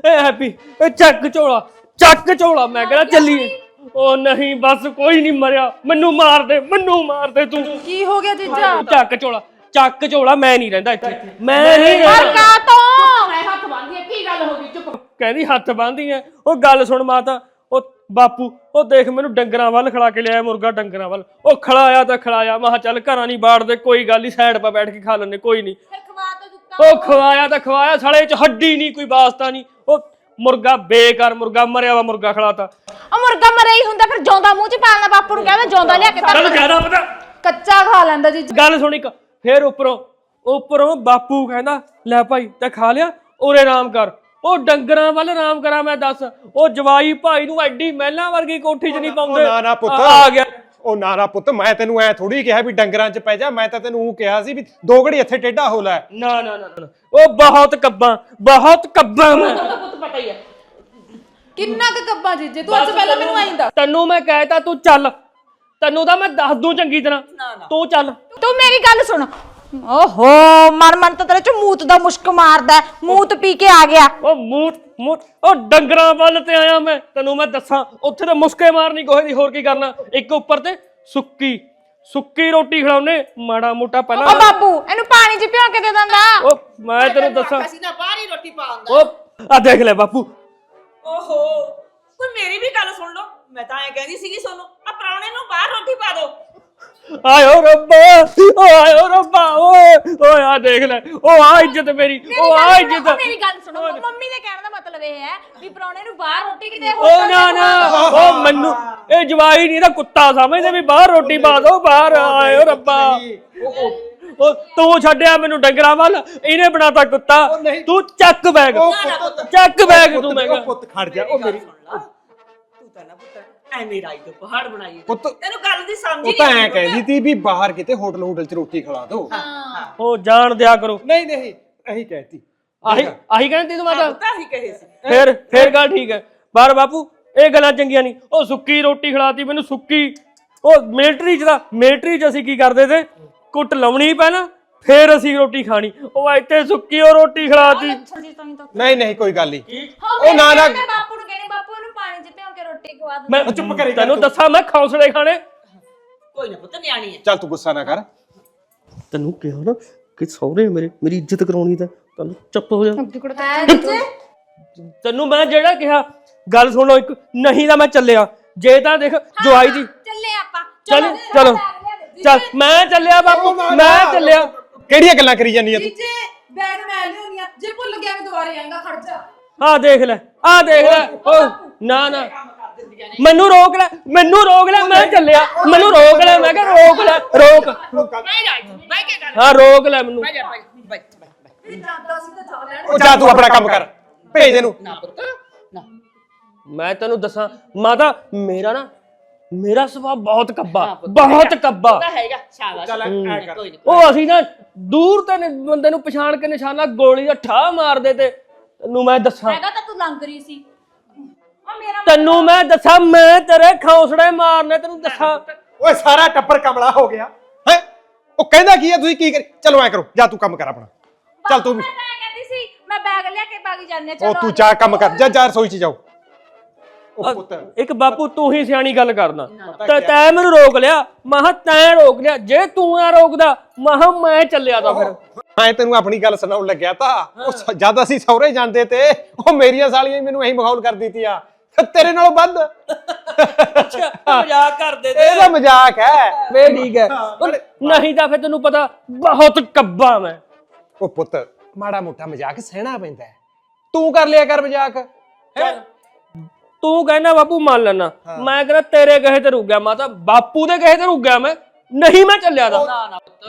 ਇਹ ਹੈਪੀ ਇਹ ਚੱਕ ਝੋਲਾ ਚੱਕ ਝੋਲਾ ਮੈਂ ਕਹਿੰਦਾ ਚੱਲੀਏ ਉਹ ਨਹੀਂ ਬਸ ਕੋਈ ਨਹੀਂ ਮਰਿਆ। ਮੈਨੂੰ ਮਾਰ ਦੇ ਮੈਨੂੰ ਮਾਰ ਦੇ ਤੂੰ। ਕੀ ਹੋ ਗਿਆ ਜੀਜਾ? ਚੱਕ ਝੋਲਾ ਚੱਕ ਝੋਲਾ ਮੈਂ ਨਹੀਂ ਰਹਿੰਦਾ ਇੱਥੇ। ਮੈਂ ਨਹੀਂ ਰਹਿੰਦਾ। ਕਾ ਤੋਂ ਕਹਿੰਦੀ ਹੱਥ ਬੰਨ੍ਹਦੀ ਐ। ਉਹ ਗੱਲ ਸੁਣ ਮਾਤਾ ਉਹ ਬਾਪੂ ਉਹ ਦੇਖ ਮੈਨੂੰ ਡੰਗਰਾਂ ਵੱਲ ਖੜਾ ਕੇ ਲਿਆਇਆ ਮੁਰਗਾ ਡੰਗਰਾਂ ਵੱਲ। ਉਹ ਖੜਾਇਆ ਤਾਂ ਖੜਾਇਆ। ਮੈਂ ਕਿਹਾ ਚੱਲ ਘਰਾਂ ਨਹੀਂ ਬਾੜਦੇ ਕੋਈ ਗੱਲ ਨਹੀਂ ਸਾਈਡ 'ਪਾ ਬੈਠ ਕੇ ਖਾ ਲੈਣੇ ਕੋਈ ਨਹੀਂ। ਉਹ ਖਵਾਇਆ ਤਾਂ ਖਵਾਇਆ ਸਾਲੇ 'ਚ ਹੱਡੀ ਨਹੀਂ ਕੋਈ ਵਾਸਤਾ ਨਹੀਂ। ਉਹ ਮੁਰਗਾ ਬੇਕਾਰ ਮੁਰਗਾ ਮਰਿਆ ਵਾ ਮੁਰਗਾ ਖੜਾਤਾ। ਉਹ ਮੁਰਗਾ ਮਰਿਆ ਹੀ ਹੁੰਦਾ ਫਿਰ ਜਿਉਂਦਾ ਮੂੰਹ ਚ ਪਾਲਣਾ ਬਾਪੂ ਨੂੰ ਕਹਿੰਦਾ ਜਿਉਂਦਾ ਲਿਆ ਕੇ ਤਾਂ ਜ਼ਿਆਦਾ ਪਤਾ। ਕੱਚਾ ਖਾ ਲੈਂਦਾ ਜੀਜਾ ਗੱਲ ਸੁਣ ਇੱਕ ਫੇਰ ਉੱਪਰੋਂ ਉੱਪਰੋਂ ਬਾਪੂ ਕਹਿੰਦਾ ਲੈ ਭਾਈ ਤੇ ਖਾ ਲਿਆ ਉਰੇ ਆਰਾਮ ਕਰ। ਉਹ ਡੰਗਰਾਂ ਵੱਲ ਆਰਾਮ ਕਰਾਂ ਮੈਂ ਦੱਸ। ਉਹ ਜਵਾਈ ਭਾਈ ਨੂੰ ਐਡੀ ਮਹਿਲਾਂ ਵਰਗੀ ਕੋਠੀ 'ਚ ਨਹੀਂ ਪਾਉਂਦੇ। ਨਾ ਨਾ ਪੁੱਤ। ਆ ਆ ਗਿਆ। ਉਹ ਨਾ ਨਾ ਪੁੱਤ ਮੈਂ ਤੈਨੂੰ ਐ ਥੋੜੀ ਕਿਹਾ ਵੀ ਡੰਗਰਾਂ 'ਚ ਪੈ ਜਾ ਮੈਂ ਤਾਂ ਤੈਨੂੰ ਉਹ ਕਿਹਾ ਸੀ ਵੀ ਦੋ ਘੜੀ ਇੱਥੇ ਟੇਢਾ ਹੋ ਲੈ। ਨਾ ਨਾ ਨਾ ਨਾ। ਉਹ ਬਹੁਤ ਕੱਬਾਂ ਬਹੁਤ ਕੱਬਾਂ ਮੈਂ। ਪੁੱਤ ਪਤਾ ਹੀ ਐ ਕਿੰਨਾ ਕੁ ਕੱਬਾ ਜੀਜੇ ਤੂੰ ਅੱਜ ਪਹਿਲਾਂ ਮੈਨੂੰ ਆਈਂਦਾ ਤੈਨੂੰ ਮੈਂ ਕਹਿਤਾ ਤੂੰ ਚੱਲ। ਤੈਨੂੰ ਤਾਂ ਮੈਂ ਦੱਸ ਦੂੰ ਚੰਗੀ ਤਰ੍ਹਾਂ। ਤੂੰ ਚੱਲ। ਤੂੰ ਮੇਰੀ ਗੱਲ ਸੁਣ। ਓਹੋ ਮਨ ਮਨ ਤਾਂ ਤੇਰੇ ਚ ਮੂਤ ਦਾ ਮੁਸ਼ਕ ਮਾਰਦਾ ਹੈ। ਮੂਤ ਪੀ ਕੇ ਆ ਗਿਆ। ਉਹ ਮੂੰਹ ਮੂੰਹ ਉਹ ਡੰਗਰਾਂ ਵੱਲ ਤੇ ਆਇਆ ਮੈਂ। ਤੈਨੂੰ ਮੈਂ ਦੱਸਾਂ ਉੱਥੇ ਤਾਂ ਮੁਸਕੇ ਮਾਰਨੀ ਕੋਹੇ ਦੀ ਹੋਰ ਕੀ ਕਰਨਾ। ਇੱਕ ਉੱਪਰ ਤੇ ਸੁੱਕੀ ਸੁੱਕੀ ਰੋਟੀ ਖਿਲਾਉਨੇ ਮਾੜਾ ਮੋਟਾ ਓ ਪਹਿਲਾਂ ਬਾਬੂ ਇਹਨੂੰ ਪਾਣੀ ਚ ਭਿਓ ਕੇ ਦੇ ਦਿੰਦਾ। ਉਹ ਮੈਂ ਤੈਨੂੰ ਦੱਸਾਂ। ਅਸੀਂ ਨਾ ਬਾਹਰ ਹੀ ਰੋਟੀ ਪਾਉਂਦਾ। ਉਹ ਆ ਦੇਖ ਲੈ ਬਾਪੂ। ਓਹੋ ਕੋਈ ਮੇਰੀ ਵੀ ਗੱਲ ਸੁਣ ਲਓ। ਮੈਂ ਤਾਂ ਐ ਕਹਿੰਦੀ ਸੀਗੀ ਸੋਨੂੰ ਆ ਪ੍ਰਾਹੁਣੇ ਨੂੰ ਬਾਹਰ ਰੋਟੀ ਪਾ ਦਿਓ। ਆਇਓ ਰੱਬਾ ਓ ਆਇਓ ਰੱਬਾ ਓਏ ਓਏ ਆ ਦੇਖ ਲੈ ਉਹ ਆ ਇੱਜ਼ਤ ਮੇਰੀ ਉਹ ਆ ਇੱਜ਼ਤ। ਮੇਰੀ ਗੱਲ ਸੁਣੋ ਮੰਮੀ ਦੇ ਕਹਿਣ ਦਾ ਮਤਲਬ ਇਹ ਹੈ ਵੀ ਪਰੌਣੇ ਨੂੰ ਬਾਹਰ ਰੋਟੀ ਕਿਤੇ ਓ ਨਾ ਨਾ ਉਹ ਮੈਨੂੰ ਇਹ ਜਵਾਈ ਨਹੀਂ ਤਾਂ ਕੁੱਤਾ ਸਮਝਦੇ ਵੀ ਬਾਹਰ ਰੋਟੀ ਪਾ ਦੋ ਬਾਹਰ ਆਇਓ ਰੱਬਾ। ਉਹ ਤੂੰ ਛੱਡਿਆ ਮੈਨੂੰ ਡੰਗਰਾਂ ਵੱਲ ਇਹਨੇ ਬਣਾਤਾ ਕੁੱਤਾ। ਤੂੰ ਚੱਕ ਬੈਗ ਚੱਕ ਬੈਗ ਤੂੰ ਮੈਂ ਕਿਹਾ। ਪੁੱਤ ਖੜ ਜਾ ਉਹ ਮੇਰੀ ਤੂੰ ਤਾਂ ਨਾ ਪੁੱਤ ਐਵੇਂ ਰਾਈ ਤੋਂ ਪਹਾੜ ਬਣਾਈ ਪੁੱਤ ਤੈਨੂੰ ਗੱਲ ਦੀ ਸਮਝ ਉਹ ਹੀ ਤਾਂ ਨਹੀਂ ਐ ਕਹਿੰਦੀ ਤੀ ਵੀ ਬਾਹਰ ਕਿਤੇ ਹੋਟਲ ਹੋਟਲ 'ਚ ਰੋਟੀ ਖਿਲਾ ਦੋ। ਉਹ ਜਾਣ ਦਿਆ ਕਰੋ। ਨਹੀਂ ਨਹੀਂ ਇਹੀ ਕਹਿਤੀ। ਆਹੀ ਆਹੀ ਕਹਿੰਦੀ ਤੂੰ ਮਾਤਾ। ਤਾਂ ਹੀ ਕਹੇ ਸੀ। ਫੇਰ ਫੇਰ ਗੱਲ ਠੀਕ ਹੈ। ਪਰ ਬਾਪੂ ਇਹ ਗੱਲਾਂ ਚੰਗੀਆਂ ਨਹੀਂ। ਉਹ ਸੁੱਕੀ ਰੋਟੀ ਖਿਲਾਤੀ ਮੈਨੂੰ ਸੁੱਕੀ। ਉਹ ਮਿਲਟਰੀ ਚ ਦਾ ਮਿਲਟਰੀ ਚ ਅਸੀਂ ਕੀ ਕਰਦੇ ਤੇ? ਕੁੱਟ ਲਾਉਣੀ ਪਹਿਲਾਂ ਫੇਰ ਅਸੀਂ ਰੋਟੀ ਖਾਣੀ। ਉਹ ਇੱਥੇ ਸੁੱਕੀ ਉਹ ਰੋਟੀ ਖਿਲਾਤੀ। ਨਹੀਂ ਨਹੀਂ ਕੋਈ ਗੱਲ ਨਹੀਂ। ਉਹ ਨਾ, ਨਾ। ਬਾਪੂ ਨੂੰ ਕਹਿੰਦੀ ਬਾਪੂ ਇਹਨੂੰ ਪਾਣੀ ਚ ਭਿਓ ਕੇ ਰੋਟੀ ਖਵਾ ਦੇ? ਮੈਂ ਚੁੱਪ ਕਰੀ ਜਾ ਤੈਨੂੰ। ਦੱਸਾਂ ਮੈਂ ਖੌਸਲੇ ਖਾਣੇ। ਕੋਈ ਨਾ ਪੁੱਤ ਨਿਆਣੀ ਐ ਚੱਲ ਤੂੰ ਗੁੱਸਾ ਨਾ ਕਰ। ਤੈਨੂੰ ਕਿਹਾ ਨਾ ਕਿ ਸਹੁਰੇ ਮੇਰੇ ਮੇਰੀ ਇੱਜ਼ਤ ਕਰਾਉਣੀ ਤਾਂ ਤੈਨੂੰ ਚੁੱਪ ਹੋ ਜਾ। ਤੈਨੂੰ ਮੈਂ ਜਿਹੜਾ ਕਿਹਾ ਗੱਲ ਸੁਣ ਲਓ ਇੱਕ ਨਹੀਂ ਤਾਂ ਮੈਂ ਚੱਲਿਆ। ਜੇ ਤਾਂ ਦੇਖ ਜਵਾਈ ਦੀ ਚੱਲੇ ਆਪਾਂ। ਚੱਲ। ਚਲੋ। ਚੱਲ ਮੈਂ ਚੱਲਿਆ ਬਾਪੂ ਮੈਂ ਚੱਲਿਆ। ਕਿਹੜੀਆਂ ਗੱਲਾਂ ਕਰੀ ਜਾਂਦੀ ਆ ਤੂੰ? ਜੀਜੇ ਬੈਗ ਮੈਂ ਲਿਆਉਣੀ ਆ ਜੇ ਭੁੱਲ ਗਿਆ ਮੈਂ ਦੁਬਾਰੇ ਆਏਗਾ ਖੜ ਜਾ। ਆ ਦੇਖ ਲੈ ਆ ਦੇਖ ਲੈ। ਓ ਨਾ ਨਾ। ਮੈਨੂੰ ਰੋਕ ਲੈ ਮੈਨੂੰ ਰੋਕ ਲੈ ਮੈਂ ਚੱਲਿਆ। ਮੈਨੂੰ ਰੋਕ ਲੈ ਮੈਂ ਕਿਹਾ ਰੋਕ ਲੈ ਰੋਕ। ਹਾਂ ਰੋਕ ਲੈ ਮੈਨੂੰ। ਉਹ ਜਾ ਤੂੰ ਆਪਣਾ ਕੰਮ ਕਰ। ਭੇਜ ਇਹਨੂੰ। ਨਾ ਪੁੱਤ ਨਾ। ਮੈਂ ਤੈਨੂੰ ਦੱਸਾਂ ਮਾਤਾ ਮੇਰਾ ਨਾ ਮੇਰਾ ਸੁਭਾਅ ਬਹੁਤ ਕੱਬਾ ਹਾਂ ਪੁੱਤ, ਬਹੁਤ ਹੈਗਾ। ਕੱਬਾ। ਉਹਦਾ ਹੈਗਾ ਸ਼ਾਬਾਸ਼। ਚੱਲ ਐਂ ਹੂੰ, ਕਰ। ਕੋਈ ਨੀ। ਉਹ ਅਸੀਂ ਨਾ ਦੂਰ ਤੇ ਨੀ ਬੰਦੇ ਨੂੰ ਪਛਾਣ ਕੇ ਨਿਸ਼ਾਨਾ ਗੋਲੀ ਦਾ ਠਾ ਮਾਰਦੇ ਤੇ ਤੈਨੂੰ ਮੈਂ ਦੱਸਾਂ। ਹੈਗਾ ਤਾਂ ਤੂੰ ਲੰਗ ਰਹੀ ਸੀ। ਆ ਮੇਰਾ ਤੈਨੂੰ ਮੈਂ ਦੱਸਾਂ ਮੈਂ ਤੇਰੇ ਖੌਸੜੇ ਮਾਰਨੇ ਤੈਨੂੰ ਦੱਸਾਂ। ਓਏ ਸਾਰਾ ਟੱਬਰ ਕਮਲਾ ਹੋ ਗਿਆ। ਹੈ? ਉਹ ਕਹਿੰਦਾ ਕੀ ਹੈ ਤੁਸੀਂ ਕੀ ਕਰੀ ਚਲੋ ਐ ਕਰੋ ਜਾ ਤੂੰ ਕੰਮ ਕਰ ਆਪਣਾ। ਚੱਲ ਤੂੰ ਵੀ ਮੈਂ ਤਾਂ ਐਂ ਕਹਿੰਦੀ ਸੀ ਮੈਂ ਬੈਗ ਲਿਆ ਕੇ ਬਾਗੀ ਜਾਂਦੇ ਉਹ ਤੂੰ ਜਾ। ਕੰਮ ਕਰ ਜਾ ਜਾ ਰਸੋਈ ਚ ਜਾਓ। ਉਹ ਪੁੱਤ। ਇੱਕ ਬਾਪੂ ਤੂੰ ਹੀ ਸਿਆਣੀ ਗੱਲ ਕਰਨਾ। ਤੈ? ਤੈਂ ਮੈਨੂੰ ਰੋਕ ਲਿਆ ਮਹਾ ਤੈਂ ਰੋਕ ਲਿਆ। ਜੇ ਤੂੰ ਨਾ ਰੋਕਦਾ ਮਹਾ ਮੈਂ ਚੱਲਿਆ ਤਾਂ ਫਿਰ। ਮੈਂ ਤੈਨੂੰ ਆਪਣੀ ਗੱਲ ਸੁਣਾਉਣ ਲੱਗਿਆ ਤਾਂ ਉਹ ਜਦ ਅਸੀਂ ਸਹੁਰੇ ਜਾਂਦੇ ਤੇ ਉਹ ਮੇਰੀਆਂ ਸਾਲੀਆਂ ਹੀ ਮੈਨੂੰ ਇਹੀ ਮਖੌਲ ਕਰ ਦਿੱਤੀ ਆ ਤੇਰੇ ਨਾਲੋਂ ਵੱਧ। ਅੱਛਾ ਮਜ਼ਾਕ ਕਰਦੇ ਤੇ। ਇਹਦਾ ਮਜ਼ਾਕ ਹੈ। ਵੇ ਠੀਕ ਹੈ। ਨਹੀਂ ਤਾਂ ਫਿਰ ਤੈਨੂੰ ਪਤਾ ਬਹੁਤ ਕੱਬਾ ਮੈਂ। ਉਹ ਪੁੱਤ ਮਾੜਾ ਮੋਟਾ ਮਜ਼ਾਕ ਸਹਿਣਾ ਪੈਂਦਾ। ਤੂੰ ਕਰ ਲਿਆ ਕਰ ਮਜ਼ਾਕ। ਹੈਂ? ਤੂੰ ਕਹਿੰਦਾ ਬਾਪੂ ਮੰਨ ਲੈਣਾ ਮੈਂ ਕਹਿੰਦਾ ਤੇਰੇ ਕਹੇ ਤੇ ਰੁਕ ਗਿਆ ਮਾਤਾ ਬਾਪੂ ਦੇ ਕਹੇ ਤੇ ਰੁਕ ਗਿਆ ਮੈਂ। ਨਹੀਂ ਮੈਂ ਚੱਲਿਆ ਤਾਂ। ਨਾ ਨਾ ਪੁੱਤ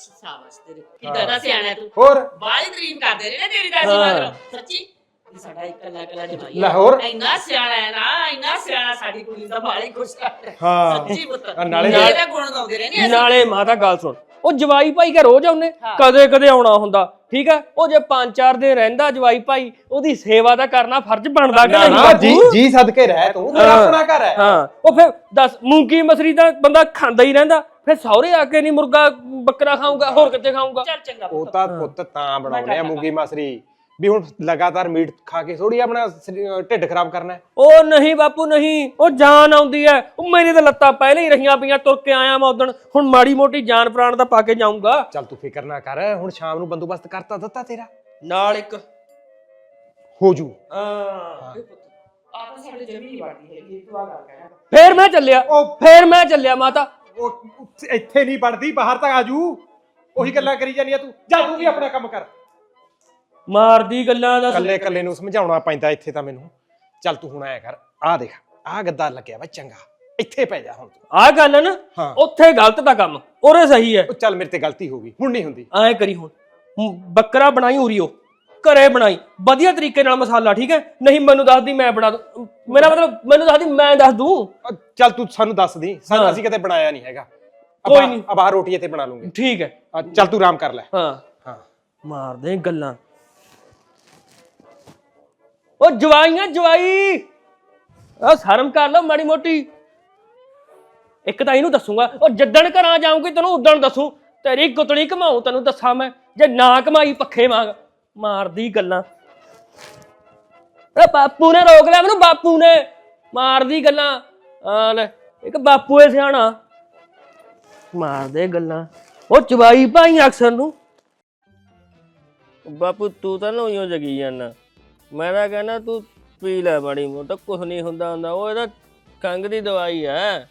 ਸ਼ਾਬਾਸ਼ ਤੇਰੇ। ਕਿੱਦਾਂ ਦਾ ਸਿਆਣਾ ਤੂੰ? ਹੋਰ? ਬਾਲੀ ਤਰੀਨ ਕਰਦੇ ਨੇ ਨਾ ਤੇਰੀ ਦਾਦੀ। ਮਗਰੋਂ। ਸੱਚੀ? ਇਹ ਸਾਡਾ ਇਕੱਲਾ ਇਕੱਲਾ ਜਮਾਈ ਲਾਹੌਰ? ਇੰਨਾ ਸਿਆਣਾ ਹੈ ਨਾ ਇੰਨਾ ਸਿਆਣਾ ਸਾਡੀ ਕੁੜੀ ਦਾ ਬਾਲੀ ਖੁਸ਼ ਹੈ। ਹਾਂ। ਸੱਚੀ ਪੁੱਤ ਆ ਨਾਲੇ- ਨਾਲੇ ਦਾ ਗੁਣ ਗਾਉਂਦੇ ਰਹੇ ਨੇ ਨਾਲੇ ਮਾਤਾ ਗੱਲ ਸੁਣ ਉਹ ਜਵਾਈ ਭਾਈ ਘਰ ਰੋਜ਼ ਆਉਨੇ ਹਾਂ। ਕਦੇ ਕਦੇ ਆਉਣਾ ਹੁੰਦਾ ਠੀਕ ਹੈ ਉਹ ਜੇ ਪੰਜ ਚਾਰ ਦਿਨ ਰਹਿੰਦਾ ਜਵਾਈ ਭਾਈ ਉਹਦੀ ਸੇਵਾ ਦਾ ਕਰਨਾ ਫਰਜ਼ ਬਣਦਾ ਕਿ ਨਾ ਨਹੀਂ ਬਾਪੂ? ਜੀ ਜੀ ਸਦਕੇ ਰਹਿ ਤੂੰ ਤੇਰਾ ਹਾਂ। ਆਪਣਾ ਘਰ ਹੈ ਹਾਂ ਉਹ ਫਿਰ ਦੱਸ ਮੂੰਗੀ ਮਸਰੀ ਦਾ ਬੰਦਾ ਖਾਂਦਾ ਹੀ ਰਹਿੰਦਾ ਫਿਰ ਸਹੁਰੇ ਆ ਕੇ ਨਹੀਂ ਮੁਰਗਾ ਬੱਕਰਾ ਖਾਊਗਾ ਹੋਰ ਕਿੱਥੇ ਖਾਊਗਾ ਚੱਲ ਚੰਗਾ ਉਹ ਪੁੱਤ ਤਾਂ ਪੁੱਤ ਤਾਂ ਬਣਾਉਣੇ ਆ ਮੂੰਗੀ ਮਸਰੀ ਵੀ ਹੁਣ ਲਗਾਤਾਰ ਮੀਟ ਖਾ ਕੇ ਥੋੜੀ ਆਪਣਾ ਸਰੀ- ਢਿੱਡ ਖਰਾਬ ਕਰਨਾ ਹੈ। ਉਹ ਨਹੀਂ ਬਾਪੂ ਨਹੀਂ। ਉਹ ਜਾਨ ਆਉਂਦੀ ਐ ਉਹ ਮੇਰੀ ਤਾਂ ਲੱਤਾਂ ਪਹਿਲੇ ਹੀ ਰਹੀਆਂ ਪਈਆਂ ਤੁਰ ਕੇ ਆਇਆ ਮੈਂ ਉਦਣ ਹੁਣ ਮਾੜੀ ਮੋਟੀ ਜਾਨ ਪ੍ਰਾਣ ਦਾ ਪਾ ਕੇ ਜਾਊਂਗਾ। ਚੱਲ ਤੂੰ ਫਿਕਰ ਨਾ ਕਰ ਹੁਣ ਸ਼ਾਮ ਨੂੰ ਬੰਦੋਬਸਤ ਕਰਤਾ ਦਿੱਤਾ ਤੇਰਾ। ਨਾਲ ਇੱਕ। ਹੋ ਜੂ। ਹਾਂ। ਆਪ ਤਾਂ ਸਾਡੇ ਜਮੀ ਬਾਟੀ ਹੈਗੀ ਤੂੰ ਆ ਗੱਲ ਕਹਿਣਾ ਫੇਰ ਮੈਂ ਚੱਲਿਆ। ਉਹ ਫੇਰ ਮੈਂ ਚੱਲਿਆ ਮਾਤਾ। ਉਹ ਇੱਥੇ ਨਹੀਂ ਪੜਦੀ ਬਾਹਰ ਤੱਕ ਆਜੂ ਉਹੀ ਗੱਲਾਂ ਕਰੀ ਜਾਂਦੀ ਆ ਤੂੰ। ਜਾ ਤੂੰ ਵੀ ਆਪਣਾ ਕੰਮ ਕਰ। ਮਾਰਦੀ ਗੱਲਾਂ ਦਾ ਕੱਲੇ ਕੱਲੇ ਨੂੰ ਸਮਝਾਉਣਾ ਪੈਂਦਾ ਇੱਥੇ ਤਾਂ ਮੈਨੂੰ। ਚੱਲ ਤੂੰ ਹੁਣ ਆਇਆ ਕਰ ਆਹ ਦੇਖ ਆਹ ਗੱਦਾ ਲੱਗਿਆ ਵਾ ਚੰਗਾ। ਇੱਥੇ ਪੈ ਜਾ ਹੁਣ ਤੂੰ। ਆਹ ਗੱਲ ਨਾ ਹਾਂ। ਉੱਥੇ ਗਲਤ ਦਾ ਕੰਮ ਉਹਰੇ ਸਹੀ ਹੈ ਉਹ ਚੱਲ ਮੇਰੇ ਤੇ ਗਲਤੀ ਹੋ ਗਈ ਹੁਣ ਨਹੀਂ ਹੁੰਦੀ। ਐ ਕਰੀ ਹੁਣ। ਹੁਣ ਬੱਕਰਾ ਬਣਾਈ ਉਰੀਓ ਘਰੇ ਬਣਾਈ। ਵਧੀਆ ਤਰੀਕੇ ਨਾਲ ਮਸਾਲਾ ਠੀਕ ਹੈ ਨਹੀਂ ਮੈਨੂੰ ਦੱਸਦੀ ਮੈਂ ਬਣਾ ਦੂੰ ਮੇਰਾ ਮਤਲਬ ਮੈਨੂੰ ਦੱਸਦੀ ਮੈਂ ਦੱਸ ਦੂੰ ਅਹ ਚੱਲ ਤੂੰ ਸਾਨੂੰ ਦੱਸ ਦੀ ਸਾਨੂੰ ਹਾਂ। ਅਸੀਂ ਕਦੇ ਬਣਾਇਆ ਨਹੀਂ ਹੈਗਾ। ਕੋਈ ਨਹੀਂ। ਅਬਾਹ ਰੋਟੀ ਇੱਥੇ ਬਣਾ ਲੂੰਗੇ। ਠੀਕ ਹੈ ਚੱਲ ਤੂੰ ਆਰਾਮ ਕਰ ਲੈ। ਹਾਂ। ਹਾਂ। ਮਾਰਦੇ ਗੱਲਾਂ। ਉਹ ਜਵਾਈਆਂ, ਜਵਾਈ। ਆ ਸ਼ਰਮ ਕਰ ਲਓ ਮਾੜੀ ਮੋਟੀ। ਇੱਕ ਤਾਂ ਇਹਨੂੰ ਦੱਸੂਗਾ, ਉਹ ਜੱਦਣ ਘਰਾਂ ਜਾਊਂਗੀ ਤੈਨੂੰ ਉਦਣ ਦੱਸੂ। ਤੇਰੀ ਗੁੱਤਣੀ ਘਮਾਉ ਤੈਨੂੰ ਦੱਸਾਂ ਮੈਂ, ਜੇ ਨਾ ਕਮਾਈ ਪੱਖੇ ਵਾਂਗ, ਮਾਰਦੀ ਗੱਲਾਂ। ਓ ਬਾਪੂ ਨੇ ਰੋਕ ਲਿਆ ਮੈਨੂੰ, ਬਾਪੂ ਨੇ। ਮਾਰਦੀ ਗੱਲਾਂ। ਆ ਲੈ, ਇੱਕ ਬਾਪੂ ਏ ਸਿਆਣਾ। ਮਾਰਦੇ ਗੱਲਾਂ। ਉਹ ਜਵਾਈ ਭਾਈ ਅਕਸਰ ਨੂੰ। ਬਾਪੂ, ਤੂੰ ਤਾਂ ਲੋਈਓ ਜਗੀ ਜਾਂਦਾ। ਮੈਂ ਤਾਂ ਕਹਿੰਦਾ ਤੂੰ ਪੀ ਲੈ ਬੜੀ ਮੋਟਾ ਕੁਝ ਨਹੀਂ ਹੁੰਦਾ ਹੁੰਦਾ ਉਹ ਇਹਦਾ ਖੰਗ ਦੀ ਦਵਾਈ ਹੈ।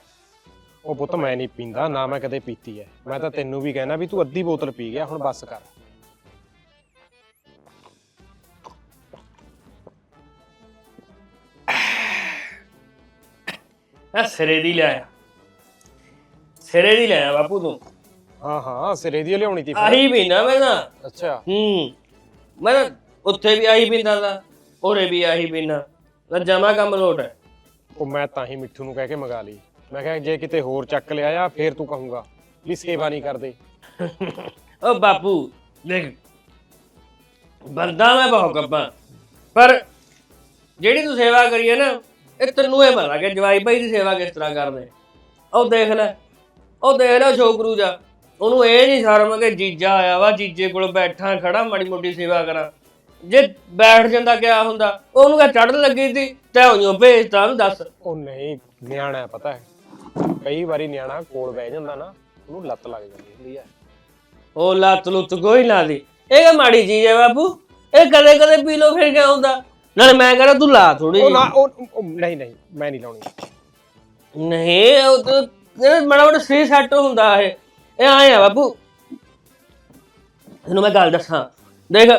ਉਹ ਪੁੱਤ ਮੈਂ ਨਹੀਂ ਪੀਂਦਾ ਨਾ ਮੈਂ ਕਦੇ ਪੀਤੀ ਹੈ। ਮੈਂ ਤਾਂ ਤੈਨੂੰ ਵੀ ਕਹਿਣਾ ਵੀ ਤੂੰ ਅੱਧੀ ਬੋਤਲ ਪੀ ਗਿਆ ਹੁਣ ਬੱਸ ਕਰ। ਆ ਸਿਰੇ ਦੀ ਲਿਆਇਆ ਸਿਰੇ ਦੀ ਲਿਆਇਆ ਬਾਪੂ ਤੂੰ। ਹਾਂ ਹਾਂ ਸਿਰੇ ਦੀ ਲਿਆਉਣੀ ਤੀ ਫਿਰ। ਆਹੀ ਪੀਣਾ ਮੈਂ ਤਾਂ। ਅੱਛਾ। ਹੂੰ। ਮੈਂ ਤਾਂ ਉੱਥੇ ਵੀ ਆਹੀ ਪੀਂਦਾ ਦਾ ਉਰੇ ਵੀ ਆਹੀ ਪੀਣਾ ਨਾ ਜਮਾ ਕੰਮ ਲੋਟ ਹੈ। ਉਹ ਮੈਂ ਤਾਂ ਹੀ ਮਿੱਠੂ ਨੂੰ ਕਹਿ ਕੇ ਮੰਗਾ ਲਈ। ਮੈਂ ਕਿਹਾ ਜੇ ਕਿਤੇ ਹੋਰ ਚੱਕ ਲਿਆ ਆ ਫੇਰ ਤੂੰ ਕਹੂੰਗਾ ਵੀ ਸੇਵਾ ਨਹੀਂ ਕਰਦੇ। ਓ ਬਾਪੂ ਦੇਖ ਬੰਦਾ ਮੈਂ ਬਹੁਤ ਪਰ ਜਿਹੜੀ ਤੂੰ ਸੇਵਾ ਕਰੀ ਹੈ ਨਾ ਇਹ ਤੈਨੂੰ ਇਹ ਪਤਾ ਕਿ ਜਵਾਈ ਭਾਈ ਦੀ ਸੇਵਾ ਕਿਸ ਤਰ੍ਹਾਂ ਕਰਦੇ ਉਹ ਦੇਖ ਲੈ ਉਹ ਦੇਖ ਲੈ ਛੋਕਰੂ ਜਾ। ਉਹਨੂੰ ਇਹ ਨਹੀਂ ਸ਼ਰਮ ਕਿ ਜੀਜਾ ਆਇਆ ਵਾ ਜੀਜੇ ਕੋਲ ਬੈਠਾ ਖੜਾ ਮਾੜੀ ਮੋਟੀ ਸੇਵਾ ਕਰਾਂ। ਜੇ ਬੈਠ ਜਾਂਦਾ ਕਿਆ ਹੁੰਦਾ? ਉਹਨੂੰ ਕਹ ਚੜਨ ਲੱਗੀ ਸੀ? ਤੇ ਉਹਨੂੰ ਭੇਜਤਾ ਨੂੰ ਦੱਸ। ਉਹ ਨਹੀਂ ਨਿਆਣਾ ਹੈ, ਪਤਾ ਹੈ। ਕਈ ਵਾਰੀ ਨਿਆਣਾ ਕੋਲ ਬਹਿ ਜਾਂਦਾ ਨਾ ਉਹਨੂੰ ਲੱਤ ਲੱਗ ਜਾਂਦੀ ਹੁੰਦੀ ਹੈ। ਉਹ ਲੱਤ ਲੁੱਤ ਕੋਈ ਨਾ ਦੀ। ਇਹ ਕਿ ਮਾੜੀ ਚੀਜ਼ ਹੈ ਬਾਪੂ। ਇਹ ਕਦੇ ਕਦੇ ਪੀ ਲੋ ਫਿਰ ਕਿਆ ਹੁੰਦਾ? ਨਾਲੇ ਮੈਂ ਕਹਿੰਦਾ ਤੂੰ ਲਾ ਥੋੜੀ ਉਹ ਨਾ ਉਹ ਉਹ ਨਹੀਂ ਨਹੀਂ ਮੈਂ ਨਹੀਂ ਲਾਉਣੀ। ਨਹੀਂ ਉਹ ਤਾਂ ਇਹ ਮਾੜਾ ਸਹੀ ਸੈੱਟ ਹੁੰਦਾ ਇਹ। ਇਹ ਆਏ ਆ ਬਾਪੂ। ਤੈਨੂੰ ਮੈਂ ਗੱਲ ਦੱਸਾਂ। ਦੇਖ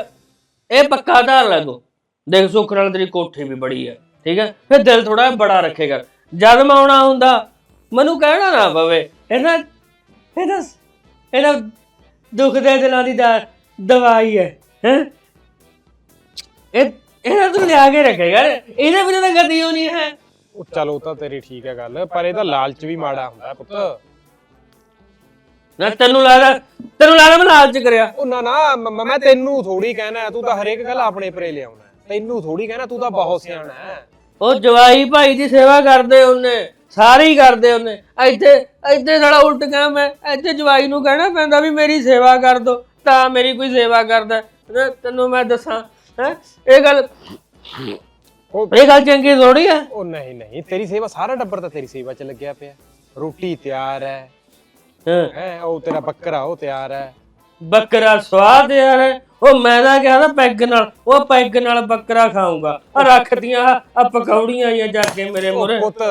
ਇਹ ਪੱਕਾ ਧਾਰ ਲੈ ਤੂੰ ਦੇਖ ਸੁੱਖ ਨਾਲ ਤੇਰੀ ਕੋਠੀ ਵੀ ਬੜੀ ਹੈ ਠੀਕ ਹੈ ਫਿਰ ਦਿਲ ਥੋੜਾ ਬੜਾ ਰੱਖੇਗਾ। ਜਦ ਮੈਂ ਆਉਣਾ ਹੁੰਦਾ, ਮੈਨੂੰ ਕਹਿਣਾ ਨਾ ਪਵੇ। ਇਹਨਾਂ ਇਹਦਾ ਇਹਦਾ ਦੁੱਖ ਦੇ ਦਿਲਾਂ ਦੀ ਦਾ, ਦਵਾਈ ਹੈ ਹੈ? ਇਹ ਇਹਨਾਂ ਤੂੰ ਲਿਆ ਕੇ ਰੱਖੇਗਾ ਇਹਦੇ ਬਿਨਾਂ ਤਾਂ ਗਤੀ ਹੋਣੀ ਹੈ। ਉਹ ਚਲੋ ਤਾਂ ਤੇਰੀ ਠੀਕ ਹੈ ਗੱਲ, ਪਰ ਇਹਦਾ ਲਾਲਚ ਵੀ ਮਾੜਾ ਹੁੰਦਾ ਪੁੱਤ। ਨਾ ਤੈਨੂੰ ਲੱਗਦਾ ਤੈਨੂੰ ਲੱਗਦਾ ਮੈਂ ਲਾਲਚ ਕਰਿਆ? ਉਹ ਨਾ ਨਾ ਮ- ਤੈਨੂੰ ਥੋੜੀ ਕਹਿਣਾ ਤੂੰ ਤਾਂ ਹਰੇਕ ਗੱਲ ਆਪਣੇ ਪਰੇ ਲਿਆਉਣਾ ਹੈ। ਤੈਨੂੰ ਥੋੜੀ ਕਹਿਣਾ ਤੂੰ ਤਾਂ ਬਹੁਤ ਸਿਆਣਾ ਹੈ। ਉਹ ਜਵਾਈ ਭਾਈ ਦੀ ਸੇਵਾ ਕਰਦੇ ਉਹਨੇ ਸਾਰੇ ਹੀ ਕਰਦੇ ਉਹਨੇ। ਇੱਥੇ ਇੱਥੇ ਸਾਲਾ ਉਲਟ ਗਿਆ ਮੈਂ ਇੱਥੇ ਜਵਾਈ ਨੂੰ ਕਹਿਣਾ ਪੈਂਦਾ ਵੀ ਮੇਰੀ ਸੇਵਾ ਕਰ ਦੋ ਤਾਂ ਮੇਰੀ ਕੋਈ ਸੇਵਾ ਕਰਦਾ ਨਾ ਤੈਨੂੰ ਮੈਂ ਦੱਸਾਂ ਹੈ ਇਹ ਗੱਲ ਉਹ ਇਹ ਗੱਲ ਚੰਗੀ ਥੋੜੀ ਹੈ। ਉਹ ਨਹੀਂ ਨਹੀਂ ਤੇਰੀ ਸੇਵਾ ਸਾਰਾ ਟੱਬਰ ਤਾਂ ਤੇਰੀ ਸੇਵਾ 'ਚ ਲੱਗਿਆ ਪਿਆ। ਰੋਟੀ ਤਿਆਰ ਹੈ ਹਾਂ। ਹੈ ਉਹ ਤੇਰਾ ਬੱਕਰਾ ਉਹ ਤਿਆਰ ਹੈ। ਬੱਕਰਾ ਸਵਾਦ ਯਾਰ ਉਹ ਮੈਂ ਤਾਂ ਕਿਹਾ ਨਾ ਪੈਗ ਨਾਲ ਉਹ ਪੈਗ ਨਾਲ ਬੱਕਰਾ ਖਾਊਂਗਾ। ਆ ਰੱਖਦੀਆਂ ਆ ਪਕੌੜੀਆਂ ਆਈਆਂ ਜਾ ਕੇ ਮੇਰੇ ਉਹ ਮੂਹਰੇ। ਪੁੱਤ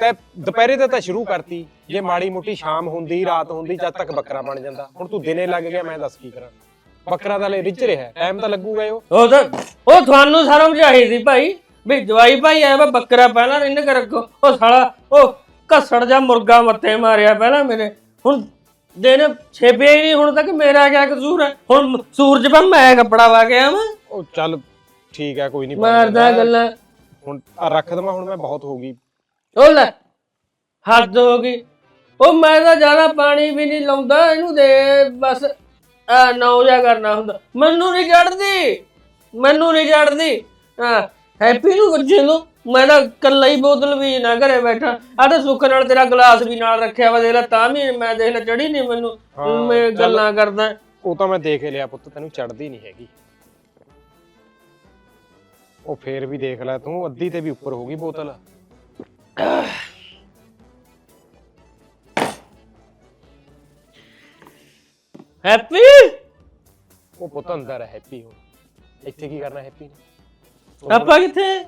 ਤੇ ਦੁਪਹਿਰੇ ਤੇ ਤਾਂ ਸ਼ੁਰੂ ਕਰਤੀ। ਜੇ ਮਾੜੀ ਮੋਟੀ ਸ਼ਾਮ ਹੁੰਦੀ ਰਾਤ ਹੁੰਦੀ ਜਦ ਤੱਕ ਬੱਕਰਾ ਬਣ ਜਾਂਦਾ। ਹੁਣ ਤੂੰ ਦਿਨੇ ਲੱਗ ਗਿਆ ਮੈਂ ਦੱਸ ਕੀ ਕਰਾਂ। ਬੱਕਰਾ ਤਾਂ ਲੈ ਰਿਚ ਰਿਹਾ ਟਾਈਮ ਤਾਂ ਲੱਗੂਗਾ ਉਹ। ਉਹ ਤਾਂ ਉਹ ਤੁਹਾਨੂੰ ਸ਼ਰਮ ਚਾਹੀਦੀ ਭਾਈ ਵੀ ਜਵਾਈ ਭਾਈ ਵਾ ਬੱਕਰਾ ਪਹਿਲਾਂ ਰਿੰਨ ਕੇ ਰੱਖੋ। ਉਹ ਸਾਲਾ ਉਹ ਘਸੜ ਜਾ ਮੁਰਗਾ ਮੱਤੇ ਮਾਰਿਆ ਪਹਿਲਾਂ ਮੇਰੇ। ਹੁਣ ਦਿਨ ਛੇਪਿਆ ਹੀ ਨਹੀਂ ਹੁਣ ਤੱਕ ਮੇਰਾ ਕਿਆ ਕਸੂਰ ਹੈ? ਹੁਣ ਸੂਰਜ ਪਾ ਮੈਂ ਕੱਪੜਾ ਵਾ ਕੇ ਆਵਾਂ। ਉਹ ਚੱਲ ਠੀਕ ਹੈ ਕੋਈ ਨਹੀਂ ਮਾਰਦਾ ਗੱਲਾਂ। ਹੁਣ ਆਹ ਰੱਖ ਦਵਾਂ ਹੁਣ ਮੈਂ ਬਹੁਤ ਹੋ ਗਈ। ਉਹ ਲੈ ਹੱਦ ਹੋ ਗਈ। ਉਹ ਮੈਂ ਤਾਂ ਜ਼ਿਆਦਾ ਪਾਣੀ ਵੀ ਨਹੀਂ ਲਾਉਂਦਾ ਇਹਨੂੰ ਦੇ ਬਸ ਆ ਨੌ ਜਾ ਕਰਨਾ ਹੁੰਦਾ। ਮੈਨੂੰ ਨਹੀਂ ਚੜਦੀ ਮੈਨੂੰ ਨਹੀਂ ਚੜਦੀ। ਹਾਂ ਹੈਪੀ ਨੂੰ ਗੁੱਜੇ ਨੂੰ ਮੈਂ ਤਾਂ ਕੱਲਾ ਹੀ ਬੋਤਲ ਵੀ ਨਾ ਘਰੇ ਬੈਠਾ। ਆ ਤਾਂ ਸੁੱਖ ਨਾਲ ਤੇਰਾ ਗਲਾਸ ਵੀ ਨਾਲ ਰੱਖਿਆ ਵਾ ਦੇਖ ਲੈ ਤਾਂ ਵੀ ਮੈਂ ਦੇਖ ਲੈ ਚੜੀ ਨਹੀਂ ਮੈਨੂੰ। ਮੈਂ। ਗੱਲਾਂ ਕਰਦਾ। ਉਹ ਤਾਂ ਮੈਂ ਦੇਖ ਲਿਆ ਪੁੱਤ ਤੈਨੂੰ ਚੜਦੀ ਨਹੀਂ ਹੈਗੀ। ਉਹ ਫੇਰ ਵੀ ਦੇਖ ਲੈ ਤੂੰ ਅੱਧੀ ਤੇ ਵੀ ਉੱਪਰ ਹੋ ਗਈ ਬੋਤਲ। ਹੈਪੀ? ਉਹ ਪੁੱਤ ਅੰਦਰ ਹੈ ਹੈਪੀ ਹੁਣ। ਇੱਥੇ ਕੀ ਕਰਨਾ ਹੈਪੀ ਨੇ? ਆਪਾਂ ਕਿੱਥੇ?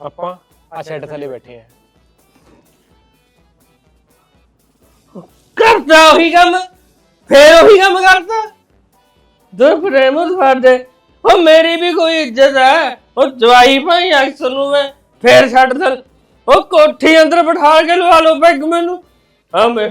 ਆਪਾਂ ਆ ਸ਼ੈੱਡ ਥੱਲੇ ਬੈਠੇ ਆ। ਕਰਦਾ ਉਹੀ ਕੰਮ ਫੇਰ ਉਹੀ ਕੰਮ ਕਰਦਾ। ਦੋ ਪ੍ਰੇਮ ਸਾਡੇ ਉਹ ਮੇਰੀ ਵੀ ਕੋਈ ਇੱਜ਼ਤ ਹੈ। ਉਹ ਜਵਾਈ ਭਾਈ ਅਕਸਰ ਨੂੰ ਮੈਂ ਫੇਰ ਛੱਡ ਦਰ ਉਹ ਕੋਠੀ ਅੰਦਰ ਬਿਠਾ ਕੇ ਲਵਾ ਲਓ ਪੈਗ ਮੈਨੂੰ। ਹਾਂ ਮੈਂ।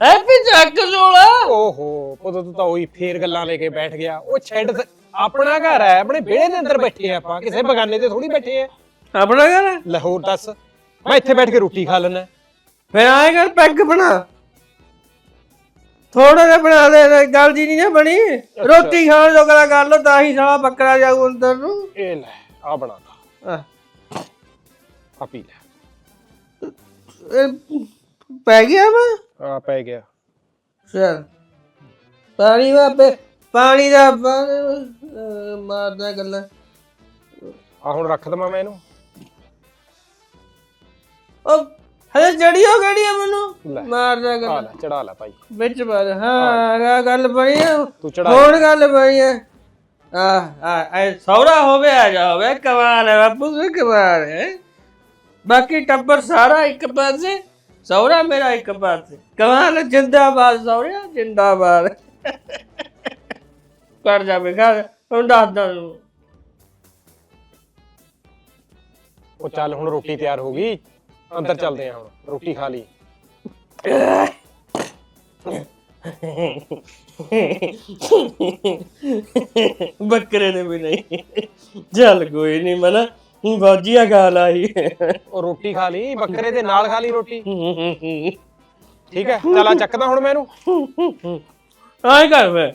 ਹੈਪੀ ਚੱਕ ਜੋਲਾ ਓਹੋ ਪੁੱਤ ਤੂੰ ਤਾਂ ਉਹੀ ਫੇਰ ਗੱਲਾਂ ਲੈ ਕੇ ਬੈਠ ਗਿਆ। ਉਹ ਸ਼ੈੱਡ ਆਪਣਾ ਘਰ ਹੈ ਆਪਣੇ ਵਿਹੜੇ ਦੇ ਅੰਦਰ ਬੈਠੇ ਆ ਆਪਾਂ। ਕਿਸੇ ਬਗਾਨੇ ਤੇ ਥੋੜੀ ਬੈਠੇ ਆ। ਆਪਣਾ ਘਰ? ਲਾਹੌਰ ਦੱਸ ਮੈਂ ਇੱਥੇ ਬੈਠ ਕੇ ਰੋਟੀ ਖਾ ਲੈਣਾ ਫੇਰ ਆਏ ਕਰ ਪੈਗ ਬਣਾ। ਥੋੜਾ ਜਿਹਾ ਬਣਾ ਦੇ ਗੱਲ ਜੀ ਨਹੀਂ ਨਾ ਬਣੀ। ਰੋਟੀ ਖਾਣ ਜੋਗਰਾ ਕਰ ਲੋ ਤਾਂ ਹੀ ਸਾਲਾ ਬੱਕਰਾ ਜਾਊ ਅੰਦਰ ਨੂੰ। ਇਹ ਲੈ ਆ ਬਣਾਤਾ ਆਹ, ਆ ਪੀ ਲੈ। ਇਹ ਪੈ ਗਿਆ ਮੈਂ ਆ ਪੈ ਗਿਆ। ਚਲ ਪਾਣੀ ਵਾਪੇ ਪਾਣੀ ਦਾ ਪਾ- ਅਹ ਮਾਰਦਾ ਗੱਲਾਂ। ਆ ਹੁਣ ਰੱਖ ਦਵਾਂ ਮੈਂ ਇਹਨੂੰ। ਉਹ ਹਲੇ ਜੜੀ ਹੋ ਗੜੀ ਆ ਮੈਨੂੰ? ਲੈ। ਮਾਰਦਾ ਆ ਲੈ ਚੜਾ ਲੈ ਭਾਈ। ਵਿੱਚ ਮਾਰ ਹਾਂ ਆਹ ਗੱਲ ਬਣੀ ਆ। ਤੂੰ ਚੜਾ ਹੋਰ ਗੱਲ ਬਣੀ ਆ। ਆ ਆ ਸੌਰਾ ਹੋਵੇ ਆ ਜਾ ਹੋਵੇ ਕਮਾਲ ਹੈ ਬਾਪੂ ਜੀ ਕਮਾਲ ਹੈ। ਬਾਕੀ ਟੱਬਰ ਸਾਰਾ ਇੱਕ ਪਾਸੇ ਸੌਰਾ ਮੇਰਾ ਇੱਕ ਪਾਸੇ। ਕਮਾਲ ਹੈ, ਜਿੰਦਾਬਾਦ ਸੌਰਿਆ ਜਿੰਦਾਬਾਦ। ਕਰ ਜਾਵੇ ਘਰ ਹੁਣ ਦੱਸਦਾ ਤੈਨੂੰ ਉਹ ਚੱਲ ਹੁਣ ਰੋਟੀ ਤਿਆਰ ਹੋ ਗਈ। ਅੰਦਰ ਚੱਲਦੇ ਆ ਹੁਣ ਰੋਟੀ ਖਾ ਲਈ। ਬੱਕਰੇ ਨੇ ਵੀ ਨਹੀਂ। ਚੱਲ ਕੋਈ ਨਹੀਂ ਮਨਾ ਬਾਜੀਆ ਗਾਲ ਆਈ ਉਹ ਰੋਟੀ ਖਾ ਲਈ ਬੱਕਰੇ ਦੇ ਨਾਲ ਖਾ ਲਈ ਰੋਟੀ। ਠੀਕ ਹੈ ਚੱਲ ਆ ਚੱਕਦਾ ਹੁਣ ਮੈਂ ਇਹਨੂੰ। ਆਏ ਕਰ ਵੇ